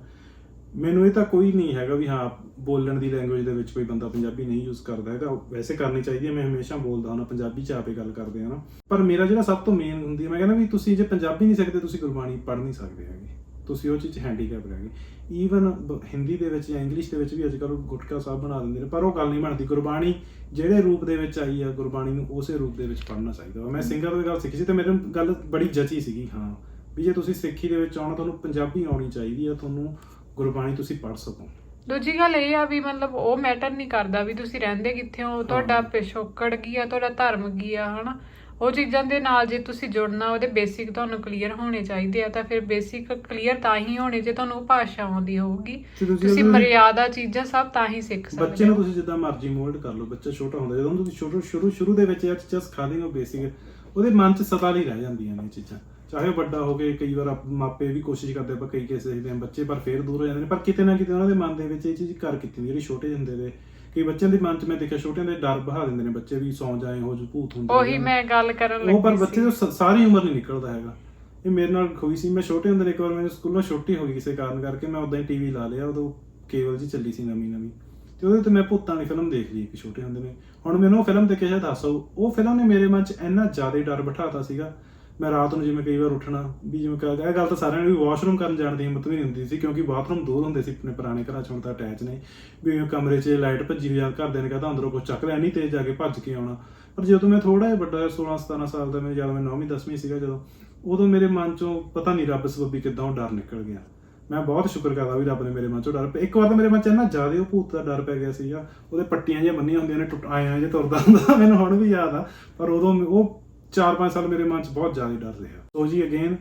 ਮੈਨੂੰ ਇਹ ਤਾਂ ਕੋਈ ਨਹੀਂ ਹੈਗਾ ਵੀ ਹਾਂ ਬੋਲਣ ਦੀ ਲੈਂਗੁਏਜ ਦੇ ਵਿੱਚ ਕੋਈ ਬੰਦਾ ਪੰਜਾਬੀ ਨਹੀਂ ਯੂਜ਼ ਕਰਦਾ ਹੈਗਾ। ਵੈਸੇ ਕਰਨੀ ਚਾਹੀਦੀ ਹੈ ਮੈਂ ਹਮੇਸ਼ਾ ਬੋਲਦਾ ਹਾਂ ਪੰਜਾਬੀ ਚ ਆਪੇ ਗੱਲ ਕਰਦੇ ਹਾਂ ਨਾ। ਪਰ ਮੇਰਾ ਜਿਹੜਾ ਸਭ ਤੋਂ ਮੇਨ ਹੁੰਦੀ ਹੈ ਮੈਂ ਕਹਿੰਦਾ ਵੀ ਤੁਸੀਂ ਜੇ ਪੰਜਾਬੀ ਨਹੀਂ ਸਿੱਖਦੇ ਤੁਸੀਂ ਗੁਰਬਾਣੀ ਪੜ੍ਹ ਨਹੀਂ ਸਕਦੇ ਹੈਗੇ। ਤੁਸੀਂ ਉਹ ਚੀਜ਼ ਹੈਂਡੀਕੈਪ ਰਹਿ ਗਏ। ਈਵਨ ਹਿੰਦੀ ਦੇ ਵਿੱਚ ਜਾਂ ਇੰਗਲਿਸ਼ ਦੇ ਵਿੱਚ ਵੀ ਅੱਜ ਕੱਲ੍ਹ ਗੁਟਕਾ ਸਾਹਿਬ ਬਣਾ ਦਿੰਦੇ ਨੇ ਪਰ ਉਹ ਗੱਲ ਨਹੀਂ ਬਣਦੀ। ਗੁਰਬਾਣੀ ਜਿਹੜੇ ਰੂਪ ਦੇ ਵਿੱਚ ਆਈ ਆ ਗੁਰਬਾਣੀ ਨੂੰ ਉਸੇ ਰੂਪ ਦੇ ਵਿੱਚ ਪੜ੍ਹਨਾ ਚਾਹੀਦਾ। ਮੈਂ ਸਿੰਗਰ ਦੀ ਗੱਲ ਸਿੱਖੀ ਸੀ ਤੇ ਮੈਨੂੰ ਗੱਲ ਬੜੀ ਜਚੀ ਸੀਗੀ ਹਾਂ। ਵੀ ਜੇ ਤੁਸੀਂ ਸਿੱਖੀ ਦੇ ਵਿੱਚ ਆਉਣਾ ਤੁਹਾਨੂੰ ਪੰਜਾਬੀ ਆਉਣੀ ਚਾਹੀਦੀ ਆ ਤੁਹਾਨੂੰ ਗੁਰਬਾਣੀ ਤੁਸੀਂ ਪੜ੍ਹ ਸਕੋ।
ਦੂਜੀ ਗੱਲ ਇਹ ਆ ਵੀ ਮਤਲਬ ਉਹ ਮੈਟਰ ਨਹੀਂ ਕਰਦਾ ਵੀ ਤੁਸੀਂ ਰਹਿੰਦੇ ਕਿੱਥੇ ਹੋ ਤੁਹਾਡਾ। ਪਿਛੋਕੜ ਕੀ ਆ ਤੁਹਾਡਾ ਧਰਮ ਕੀ ਆ ਹਨਾ? ਉਹ ਚੀਜ਼ਾਂ ਦੇ ਨਾਲ ਜੇ ਤੁਸੀਂ ਜੁੜਨਾ ਉਹਦੇ ਬੇਸਿਕ ਤੁਹਾਨੂੰ ਕਲੀਅਰ ਹੋਣੇ ਚਾਹੀਦੇ ਆ ਤਾਂ ਫਿਰ ਬੇਸਿਕ ਕਲੀਅਰ ਤਾਂ ਹੀ ਹੋਣੇ ਜੇ ਤੁਹਾਨੂੰ ਉਹ ਭਾਸ਼ਾ ਆਉਂਦੀ ਹੋਊਗੀ।
ਤੁਸੀਂ
ਮਰਿਆਦਾ ਚੀਜ਼ਾਂ ਸਭ ਤਾਂ ਹੀ ਸਿੱਖ
ਬੱਚੇ
ਸਕਦੇ
ਨੂੰ
ਹੋ।
ਤੁਸੀਂ ਜਿੱਦਾਂ ਮਰਜ਼ੀ ਮੋਲਡ ਕਰ ਲਓ ਬੱਚਾ ਛੋਟਾ ਹੁੰਦਾ ਜਦੋਂ ਤੁਸੀਂ ਸ਼ੁਰੂ ਸ਼ੁਰੂ ਸ਼ੁਰੂ ਦੇ ਵਿੱਚ ਇਹ ਚੀਜ਼ਾਂ ਸਿਖਾ ਦੇਂਗੇ ਬੇਸਿਕ ਉਹਦੇ ਮਨ 'ਚ ਸਦਾ ਲਈ ਰਹਿ ਜਾਂਦੀਆਂ ਨੇ ਇਹ ਚੀਜ਼ਾਂ। ਚਾਹੇ ਉਹ ਵੱਡਾ ਹੋ ਕੇ ਕਈ ਵਾਰ ਮਾਪੇ ਵੀ ਕੋਸ਼ਿਸ਼ ਕਰਦੇ ਆਪਾਂ ਕਈ ਕੇਸ ਦੇਖਦੇ ਹਾਂ ਬੱਚੇ ਪਰ ਫੇਰ ਦੂਰ ਹੋ ਜਾਂਦੇ ਨੇ ਪਰ ਕਿਤੇ ਨਾ ਕਿਤੇ ਉਹਨਾਂ ਦੇ ਮਨ ਦੇ ਵਿੱਚ ਇਹ ਚੀਜ਼ ਕਰ ਕੀਤੀ ਜਿਹੜੀ ਛੋਟੇ ਹੁੰਦੇ ਦੇ ਕਈ ਬੱਚਿਆਂ ਦੇ ਮਨ 'ਚ ਮੈਂ ਦੇਖਿਆ ਛੋਟਿਆਂ ਦੇ ਡਰ ਬਹਾ ਦਿੰਦੇ ਨੇ ਬੱਚੇ ਵੀ ਸੌਂ ਜਾਏ ਹੋ ਜੋ ਭੂਤ ਹੁੰਦੇ
ਉਹੀ
ਨੇ।
ਮੈਂ ਗੱਲ ਕਰਨ
ਉਹ ਪਰ
ਲੱਗੀ
ਬੱਚੇ
ਸ-
ਸਾਰੀ ਉਮਰ ਨਹੀਂ ਨਿਕਲਦਾ ਹੈਗਾ। ਇਹ ਮੇਰੇ ਨਾਲ ਹੋਈ ਸੀ ਮੈਂ ਛੋਟੇ ਹੁੰਦੇ ਨੇ ਇੱਕ ਵਾਰ ਮੈਨੂੰ ਸਕੂਲੋਂ ਛੁੱਟੀ ਹੋ ਗਈ ਕਿਸੇ ਕਾਰਨ ਕਰਕੇ ਮੈਂ ਉਦਾਂ ਹੀ ਟੀਵੀ ਲਾ ਲਿਆ ਉਦੋਂ ਕੇਬਲ ਜੀ ਚੱਲੀ ਸੀ ਨਵੀਂ ਨਵੀਂ। ਤੇ ਉਹਦੇ ਤੇ ਮੈਂ ਭੂਤਾਂ ਦੀ ਫਿਲਮ ਦੇਖ ਲਈ ਕਿ ਛੋਟੇ ਹੁੰਦੇ ਨੇ। ਹੁਣ ਮੈਨੂੰ ਉਹ ਫਿਲਮ ਦੇਖ ਕੇ ਸ਼ਾਇਦ ਹਾਸਾ। ਉਹ ਫਿਲਮ ਨੇ ਮੇਰੇ ਮਨ 'ਚ ਇੰਨਾ ਜ਼ਿਆਦਾ ਡਰ ਬਿਠਾਤਾ ਸੀਗਾ ਮੈਂ ਰਾਤ ਨੂੰ ਜਿਵੇਂ ਕਈ ਵਾਰ ਉੱਠਣਾ, ਵੀ ਜਿਵੇਂ ਕਹ ਇਹ ਗੱਲ ਤਾਂ ਸਾਰਿਆਂ ਨੂੰ ਵੀ ਵਾਸ਼ਰੂਮ ਕਰਨ ਜਾਣ ਦੀ ਹਿੰਮਤ ਵੀ ਨਹੀਂ ਹੁੰਦੀ ਸੀ, ਕਿਉਂਕਿ ਬਾਥਰੂਮ ਦੂਰ ਹੁੰਦੇ ਸੀ ਆਪਣੇ ਪੁਰਾਣੇ ਘਰਾਂ 'ਚ, ਹੁਣ ਤਾਂ ਅਟੈਚ ਨੇ। ਵੀ ਕਮਰੇ 'ਚ ਲਾਈਟ ਭੱਜੀ ਹੋਈ ਜਾਂ ਘਰਦਿਆਂ ਨੇ ਕਹਤਾ ਅੰਦਰੋਂ ਕੁਝ ਚੱਕ ਲਿਆ ਨਹੀਂ ਤੇ ਜਾ ਕੇ ਭੱਜ ਕੇ ਆਉਣਾ। ਪਰ ਜਦੋਂ ਮੈਂ ਥੋੜਾ ਜਿਹਾ ਵੱਡਾ 16 17 ਸਾਲ ਦਾ, ਮੈਂ ਜਦ ਮੈਂ 9ਵੀਂ 10ਵੀਂ ਸੀਗਾ ਜਦੋਂ, ਉਦੋਂ ਮੇਰੇ ਮਨ 'ਚੋਂ ਪਤਾ ਨਹੀਂ ਰੱਬ ਸਬੱਬੀ ਕਿੱਦਾਂ ਉਹ ਡਰ ਨਿਕਲ ਗਿਆ। ਮੈਂ ਬਹੁਤ ਸ਼ੁਕਰ ਕਰਦਾ ਵੀ ਰੱਬ ਨੇ ਮੇਰੇ ਮਨ 'ਚੋਂ ਡਰ, ਇੱਕ ਵਾਰ ਤਾਂ ਮੇਰੇ ਮਨ 'ਚ ਇੰਨਾ ਜ਼ਿਆਦਾ ਉਹ ਭੂਤ ਦਾ ਡਰ ਪੈ ਗਿਆ ਸੀਗਾ, ਉਹਦੇ ਪੱਟੀਆਂ ਜਿਹੀਆਂ ਬੰਨੀਆਂ ਹੁੰਦੀਆਂ ਨੇ, ਟੁੱਟ ਆਇਆ ਜੇ ਤੁਰਦਾ ਹੁੰਦਾ, ਮੈਨੂੰ ਹੁਣ ਵੀ ਯਾਦ ਆ। ਪਰ ਉਦੋਂ ਉਹ 4-5 ਸਾਲ ਮੇਰੇ ਮਨ 'ਚ ਬਹੁਤ ਜ਼ਿਆਦਾ ਡਰ ਰਿਹਾ। ਸੋ ਜੀ ਅਗੇਨ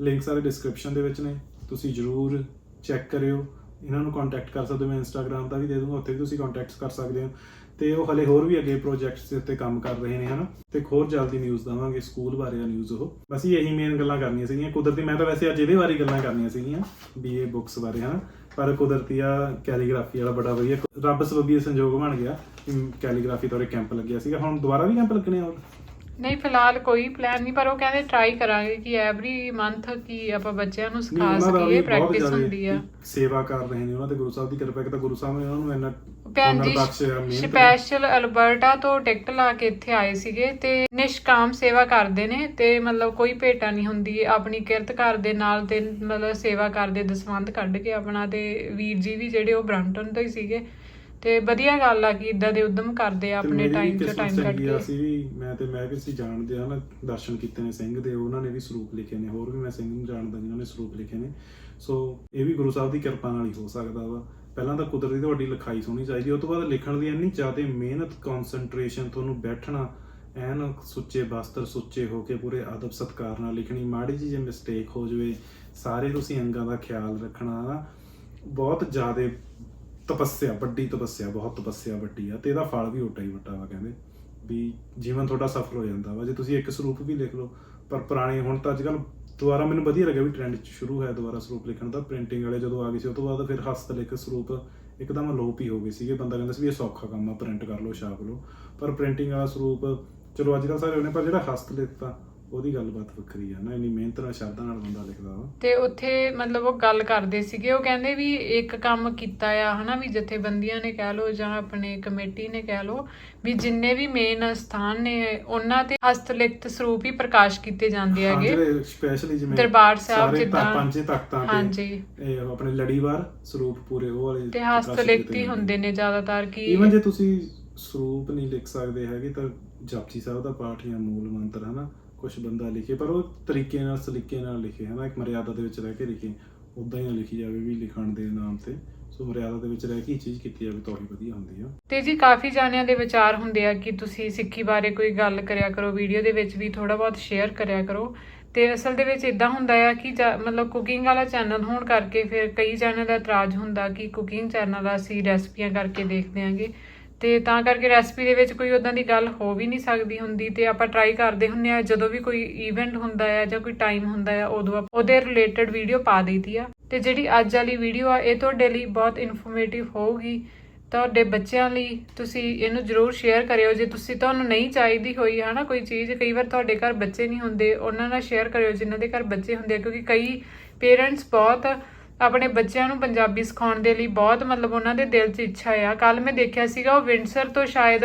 ਲਿੰਕ ਸਾਰੇ ਡਿਸਕ੍ਰਿਪਸ਼ਨ ਦੇ ਵਿੱਚ ਨੇ। ਤੁਸੀਂ ਜਰੂਰ ਚੈੱਕ ਕਰਿਓ। ਇਹਨਾਂ ਨੂੰ ਕੰਟੈਕਟ ਕਰ ਸਕਦੇ ਹੋ ਮੈਂ ਇੰਸਟਾਗ੍ਰam ਦਾ ਵੀ ਦੇ ਦੂੰਗਾ, ਉੱਥੇ ਵੀ ਤੁਸੀਂ ਕੰਟੈਕਟ ਕਰ ਸਕਦੇ ਹੋ। ਤੇ ਉਹ ਹਲੇ ਹੋਰ ਵੀ ਅੱਗੇ ਪ੍ਰੋਜੈਕਟਸ ਦੇ ਉੱਤੇ ਕੰਮ ਕਰ ਰਹੇ ਨੇ, ਹਨਾ? ਤੇ ਇੱਕ ਹੋਰ ਜਲਦੀ ਨਿਊਜ਼ ਦਵਾਂਗੇ ਸਕੂਲ ਬਾਰੇ ਆ ਨਿਊਜ਼ ਉਹ। ਬਸ ਇਹ ਇਹੀ ਮੇਨ ਗੱਲਾਂ ਕਰਨੀਆਂ ਸੀਗੀਆਂ। ਕੁਦਰਤੀ, ਮੈਂ ਤਾਂ ਵੈਸੇ ਅੱਜ ਇਹਦੇ ਬਾਰੇ ਗੱਲਾਂ ਕਰਨੀਆਂ ਸੀਗੀਆਂ ਬੀਏ ਬੁੱਕਸ ਬਾਰੇ, ਹਨਾ? ਪਰ ਕੁਦਰਤੀ ਆ ਕੈਲੀਗ੍ਰਾਫੀ ਵਾਲਾ ਬੜਾ ਵਧੀਆ। ਰੱਬ ਸਬੱਬੀ ਸੰਯੋਗ ਬਣ ਗਿਆ ਕੈਲੀਗ੍ਰਾਫੀ ਤੋਂ ਕੈਂਪ ਲੱਗਿਆ ਸੀਗਾ। ਹੁਣ ਦੁਬਾਰਾ ਵੀ ਕੈਂਪ ਲੱਗਣੇ ਆ ਹੋਰ?
ਨਹੀਂ ਫਿਲਹਾਲ ਕੋਈ ਪਲਾਨ ਨਹੀਂ ਪਰ ਉਹ ਕਹਿੰਦੇ ਟਰਾਈ ਕਰਾਂਗੇ ਕਿ ਐਵਰੀ ਮੰਥ ਕੀ ਆਪਾਂ ਬੱਚਿਆਂ ਨੂੰ ਸਿਖਾ
ਉਹਨਾਂ ਦਾ
ਸਕੀਏ
ਵੀ ਬਹੁਤ
ਪ੍ਰੈਕਟਿਸ
ਜ਼ਿਆਦਾ
ਹੁੰਦੀ ਆ।
ਸੇਵਾ ਕਰ ਰਹੇ ਨੇ ਉਹਨਾਂ ਤੇ ਗੁਰੂ ਸਾਹਿਬ ਦੀ ਕਿਰਪਾ ਕਿ ਤਾਂ ਗੁਰੂ ਸਾਹਿਬ ਨੇ ਉਹਨਾਂ ਨੂੰ ਇੰਨਾ
ਭੈਣ ਜੀ
ਬਖਸ਼ਿਆ ਮਿਹਨਤ
ਸਪੈਸ਼ਲ ਅਲਬਰਟਾ ਤੋਂ ਟਿਕਟ ਲਾ ਕੇ ਇੱਥੇ ਆਏ ਸੀਗੇ ਤੇ ਨਿਸ਼ਕਾਮ ਸੇਵਾ ਕਰਦੇ ਨੇ ਤੇ ਮਤਲਬ ਕੋਈ ਭੇਟਾ ਨਹੀਂ ਹੁੰਦੀ ਆਪਣੀ ਕਿਰਤ ਘਰ ਦੇ ਨਾਲ ਤੇ ਮਤਲਬ ਸੇਵਾ ਕਰਦੇ ਦਸਵੰਧ ਕੱਢ ਕੇ ਆਪਣਾ ਤੇ ਵੀਰ ਜੀ ਵੀ ਜਿਹੜੇ ਉਹ ਬ੍ਰਾਂਟਨ ਤੋਂ ਹੀ ਸੀਗੇ ਤੇ ਵਧੀਆ ਗੱਲ ਆ ਕਿ ਇਦਾਂ ਦੇ ਉਦਮ ਕਰਦੇ ਆ ਆਪਣੇ ਟਾਈਮ 'ਚ ਟਾਈਮ ਕੱਢ ਕੇ।
ਅਸੀਂ ਵੀ ਮੈਂ ਤੇ ਮੈਂ ਵੀ ਅਸੀਂ ਜਾਣਦੇ ਆ ਨਾ ਦਰਸ਼ਨ ਕੀਤੇ ਨੇ ਸਿੰਘ ਦੇ ਉਹਨਾਂ ਨੇ ਵੀ ਸਰੂਪ ਲਿਖੇ ਨੇ ਹੋਰ ਵੀ ਮੈਂ ਸਿੰਘ ਨੂੰ ਜਾਣਦਾ ਜਿਨ੍ਹਾਂ ਨੇ ਸਰੂਪ ਲਿਖੇ ਨੇ। ਸੋ ਇਹ ਵੀ ਗੁਰੂ ਸਾਹਿਬ ਦੀ ਕਿਰਪਾ ਨਾਲ ਹੀ ਹੋ ਸਕਦਾ ਵਾ। ਪਹਿਲਾਂ ਤਾਂ ਕੁਦਰਤੀ ਤੁਹਾਡੀ ਲਿਖਾਈ ਸੋਹਣੀ ਚਾਹੀਦੀ ਉਸ ਤੋਂ ਬਾਅਦ ਲਿਖਣ ਦੀ ਇੰਨੀ ਜ਼ਿਆਦਾ ਮਿਹਨਤ ਕਨਸੈਂਟਰੇਸ਼ਨ ਤੁਹਾਨੂੰ ਬੈਠਣਾ ਐਨ ਸੁੱਚੇ ਬਸਤਰ ਸੁੱਚੇ ਹੋ ਕੇ ਪੂਰੇ ਅਦਬ ਸਤਕਾਰ ਨਾਲ ਲਿਖਣੀ ਮਾੜੀ ਜਿਹੀ ਜੇ ਮਿਸਟੇਕ ਹੋ ਜਾਵੇ ਸਾਰੇ ਤੁਸੀਂ ਅੰਗਾਂ ਦਾ ਖਿਆਲ ਰੱਖਣਾ ਬਹੁਤ ਜ਼ਿਆਦਾ ਤਪੱਸਿਆ, ਵੱਡੀ ਤਪੱਸਿਆ, ਬਹੁਤ ਤਪੱਸਿਆ ਵੱਡੀ ਆ ਤੇ ਇਹਦਾ ਫਲ ਵੀ ਓਟਾ ਹੀ ਵੱਡਾ ਵਾ ਕਹਿੰਦੇ, ਵੀ ਜੀਵਨ ਤੁਹਾਡਾ ਸਫਲ ਹੋ ਜਾਂਦਾ ਵਾ। ਜੇ ਤੁਸੀਂ ਇੱਕ ਸਰੂਪ ਵੀ ਲਿਖ ਲਓ, ਪਰ ਪੁਰਾਣੇ ਹੁਣ ਤਾਂ ਅੱਜਕੱਲ ਦੁਬਾਰਾ ਮੈਨੂੰ ਵਧੀਆ ਲੱਗਿਆ ਵੀ ਟ੍ਰੈਂਡ ਸ਼ੁਰੂ ਹੈ ਦੁਬਾਰਾ ਸਰੂਪ ਲਿਖਣ ਦਾ ਪ੍ਰਿੰਟਿੰਗ ਵਾਲੇ ਜਦੋਂ ਆ ਗਏ ਸੀ ਉਸ ਤੋਂ ਬਾਅਦ ਫਿਰ ਹਸਤ ਲਿਖ ਸਰੂਪ ਇੱਕਦਮ ਲੋਪ ਹੀ ਹੋ ਗਏ ਸੀਗੇ। ਬੰਦਾ ਕਹਿੰਦਾ ਸੀ ਵੀ ਇਹ ਸੌਖਾ ਕੰਮ ਆ ਪ੍ਰਿੰਟ ਕਰ ਲਓ, ਛਾਪ ਲਓ। ਪਰ ਪ੍ਰਿੰਟਿੰਗ ਵਾਲਾ ਸਰੂਪ, ਚਲੋ ਅੱਜ ਕੱਲ੍ਹ ਸਾਰੇ ਉਹਨੇ, ਪਰ ਜਿਹੜਾ ਹਸਤ ਲਿਖਤਾ ਉਹਦੀ ਗੱਲਬਾਤ ਵੱਖਰੀ ਆ ਨਾ ਇੰਨੀ ਮਿਹਨਤ ਨਾਲ ਸ਼ਬਦਾਂ ਨਾਲ ਬੰਦਾ ਲਿਖਦਾ ਵਾ।
ਤੇ ਉੱਥੇ ਮਤਲਬ ਉਹ ਗੱਲ ਕਰਦੇ ਸੀਗੇ ਉਹ ਕਹਿੰਦੇ ਵੀ ਇੱਕ ਕੰਮ ਕੀਤਾ ਆ ਹਨਾ ਵੀ ਜਥੇਬੰਦੀਆਂ ਨੇ ਕਹਿ ਲਓ ਜਾਂ ਆਪਣੇ ਕਮੇਟੀ ਨੇ ਕਹਿ ਲਓ ਵੀ ਜਿੰਨੇ ਵੀ ਮੇਨ ਸਥਾਨ ਨੇ ਉਹਨਾਂ ਤੇ ਹਸਤਲਿਖਤ ਸਰੂਪ ਹੀ ਪ੍ਰਕਾਸ਼ ਕੀਤੇ ਜਾਂਦੇ ਹੈਗੇ।
ਸਪੈਸ਼ਲੀ ਜਿਵੇਂ
ਦਰਬਾਰ ਸਾਹਿਬ ਜਿੱਦਾਂ-
ਪੰਜੇ ਤਖਤਾਂ ਤੇ
ਹਾਂਜੀ।
ਇਹ ਆਪਣੇ ਲੜੀਵਾਰ ਸਰੂਪ ਪੂਰੇ ਉਹ ਵਾਲੇ
ਤੇ ਹਸਤਲਿਖਤ ਹੀ ਹੁੰਦੇ ਨੇ ਜ਼ਿਆਦਾਤਰ ਕਿ
ਇਵਨ ਜੇ ਤੁਸੀਂ ਸਰੂਪ ਨਹੀਂ ਲਿਖ ਸਕਦੇ ਹੈਗੇ ਤਾਂ ਜਪਜੀ ਸਾਹਿਬ ਦਾ ਪਾਠ ਜਾਂ ਮੂਲ ਮੰਤਰ ਹਨਾ ਕੁਝ ਬੰਦਾ ਲਿਖੇ, ਪਰ ਉਹ ਤਰੀਕੇ ਨਾਲ, ਸਲੀਕੇ ਨਾਲ ਲਿਖੇ, ਹਨਾ, ਇੱਕ ਮਰਿਆਦਾ ਦੇ ਵਿੱਚ ਰਹਿ ਕੇ ਲਿਖੇ ਉਦਾਂ ਹੀ ਨਾ ਲਿਖੀ ਜਾਵੇ ਵੀ ਲਿਖਣ ਦੇ ਨਾਮ ਤੇ। ਸੋ ਮਰਿਆਦਾ ਦੇ ਵਿੱਚ ਰਹਿ ਕੇ ਹੀ ਚੀਜ਼ ਕੀਤੀ ਜਾਵੇ, ਤਾਂ ਹੀ ਵਧੀਆ ਹੁੰਦੀ ਆ।
ਤੇ ਜੀ ਕਾਫੀ ਜਾਣਿਆਂ ਦੇ ਵਿਚਾਰ ਹੁੰਦੇ ਆ ਕਿ ਤੁਸੀਂ ਸਿੱਖੀ ਬਾਰੇ ਕੋਈ ਗੱਲ ਕਰਿਆ ਕਰੋ, ਵੀਡੀਓ ਦੇ ਵਿੱਚ ਵੀ ਥੋੜਾ ਬਹੁਤ ਸ਼ੇਅਰ ਕਰਿਆ ਕਰੋ। ਤੇ ਅਸਲ ਦੇ ਵਿੱਚ ਇਦਾਂ ਹੁੰਦਾ ਆ ਕਿ ਮਤਲਬ ਕੁਕਿੰਗ ਵਾਲਾ ਚੈਨਲ ਹੋਣ ਕਰਕੇ ਫਿਰ ਕਈ ਜਾਣਿਆਂ ਦਾ ਇਤਰਾਜ਼ ਹੁੰਦਾ ਕਿ ਕੁਕਿੰਗ ਚੈਨਲ ਆ ਅਸੀਂ ਰੈਸਪੀਆਂ ਕਰਕੇ ਦੇਖਦੇ ਆਂਗੇ। ਤੇ ਤਾਂ ਕਰਕੇ ਰੈਸਪੀ ਦੇ ਵਿੱਚ ਕੋਈ ਉਦਾਂ ਦੀ ਗੱਲ ਹੋ ਵੀ ਨਹੀਂ ਸਕਦੀ ਹੁੰਦੀ ਤੇ ਆਪਾਂ ਟਰਾਈ ਕਰਦੇ ਹੁੰਨੇ ਆ, ਜਦੋਂ ਵੀ ਕੋਈ ਇਵੈਂਟ ਹੁੰਦਾ ਆ ਜਾਂ ਕੋਈ ਟਾਈਮ ਹੁੰਦਾ ਆ, ਉਦੋਂ ਆਪਾਂ ਉਹਦੇ ਰਿਲੇਟਡ ਵੀਡੀਓ ਪਾ ਦਈਦੀ ਆ। ਤੇ ਜਿਹੜੀ ਅੱਜ ਵਾਲੀ ਵੀਡੀਓ ਆ, ਇਹ ਤੁਹਾਡੇ ਲਈ ਬਹੁਤ ਇਨਫੋਰਮੇਟਿਵ ਹੋਊਗੀ। ਤੁਹਾਡੇ ਬੱਚਿਆਂ ਲਈ ਤੁਸੀਂ ਇਹਨੂੰ ਜਰੂਰ ਸ਼ੇਅਰ ਕਰਿਓ। ਜੇ ਤੁਸੀਂ ਤੁਹਾਨੂੰ ਨਹੀਂ ਚਾਹੀਦੀ ਹੋਈ ਹੈ ਨਾ ਕੋਈ ਚੀਜ਼, ਕਈ ਵਾਰ ਤੁਹਾਡੇ ਘਰ ਬੱਚੇ ਨਹੀਂ ਹੁੰਦੇ, ਉਹਨਾਂ ਨਾਲ ਸ਼ੇਅਰ ਕਰਿਓ, ਜਿਨ੍ਹਾਂ ਦੇ ਘਰ ਬੱਚੇ ਹੁੰਦੇ ਆ, ਕਿਉਂਕਿ ਕਈ ਪੇਰੈਂਟਸ ਬਹੁਤ ਆਪਣੇ ਬੱਚਿਆਂ ਨੂੰ ਪੰਜਾਬੀ ਸਿਖਾਉਣ ਦੇ ਲਈ ਬਹੁਤ ਮਤਲਬ ਉਹਨਾਂ ਦੇ ਦਿਲ 'ਚ ਇੱਛਾ ਆ। ਕੱਲ ਮੈਂ ਦੇਖਿਆ ਸੀਗਾ ਉਹ ਵਿੰਡਸਰ ਤੋਂ ਸ਼ਾਇਦ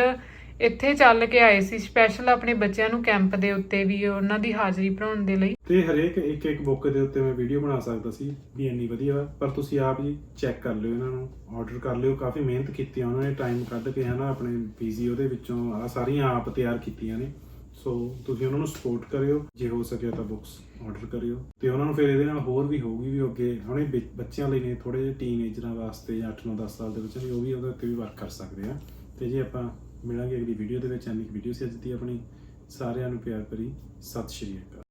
ਇੱਥੇ ਚੱਲ ਕੇ ਆਏ ਸੀ ਸਪੈਸ਼ਲ ਆਪਣੇ ਬੱਚਿਆਂ ਨੂੰ ਕੈਂਪ ਦੇ ਉੱਤੇ ਵੀ ਉਹਨਾਂ ਦੀ ਹਾਜ਼ਰੀ ਭਰਾਉਣ ਦੇ ਲਈ।
ਤੇ ਹਰੇਕ ਇੱਕ ਇੱਕ ਬੁੱਕ ਦੇ ਉੱਤੇ ਮੈਂ ਵੀਡੀਓ ਬਣਾ ਸਕਦਾ ਸੀ ਵੀ ਇੰਨੀ ਵਧੀਆ, ਪਰ ਤੁਸੀਂ ਆਪ ਜੀ ਚੈੱਕ ਕਰ ਲਿਓ ਇਹਨਾਂ ਨੂੰ ਆਰਡਰ ਕਰ ਲਿਓ। ਕਾਫੀ ਮਿਹਨਤ ਕੀਤੀ ਆ ਉਹਨਾਂ ਨੇ ਟਾਈਮ ਕੱਢ ਕੇ ਹਨਾ ਆਪਣੇ ਪੀਜੀ ਉਹਦੇ ਵਿੱਚੋਂ ਆ ਸਾਰੀਆਂ ਆਪ ਤਿਆਰ ਕੀਤੀਆਂ ਨੇ। ਸੋ ਤੁਸੀਂ ਉਹਨਾਂ ਨੂੰ ਸਪੋਰਟ ਕਰਿਓ, ਜੇ ਹੋ ਸਕੇ ਤਾਂ ਬੁੱਕਸ ਆਰਡਰ ਕਰਿਓ। ਤੇ ਉਹਨਾਂ ਨੂੰ ਫਿਰ ਇਹਦੇ ਨਾਲ ਹੋਰ ਵੀ ਹੋਊਗੀ ਵੀ ਅੱਗੇ, ਹੁਣੇ ਬੱਚ- ਬੱਚਿਆਂ ਲਈ ਨੇ ਥੋੜੇ ਜਿਹੇ ਟੀਨੇਜਰਾਂ ਵਾਸਤੇ ਜਾਂ 8 9 10 ਸਾਲ ਦੇ ਬੱਚੇ ਵੀ ਉਹ ਵੀ ਉਹਦੇ ਉੱਤੇ ਵੀ ਵਰਕ ਕਰ ਸਕਦੇ ਆ। ਤੇ ਜੇ ਆਪਾਂ ਮਿਲਾਂਗੇ ਅਗਲੀ ਵੀਡੀਓ ਦੇ ਵਿੱਚ, ਐਨੀ ਵੀਡੀਓ ਸੀ ਅੱਜ ਦੀ ਆਪਣੀ, ਸਾਰਿਆਂ ਨੂੰ ਪਿਆਰ ਭਰੀ, ਸਤਿ ਸ਼੍ਰੀ ਅਕਾਲ।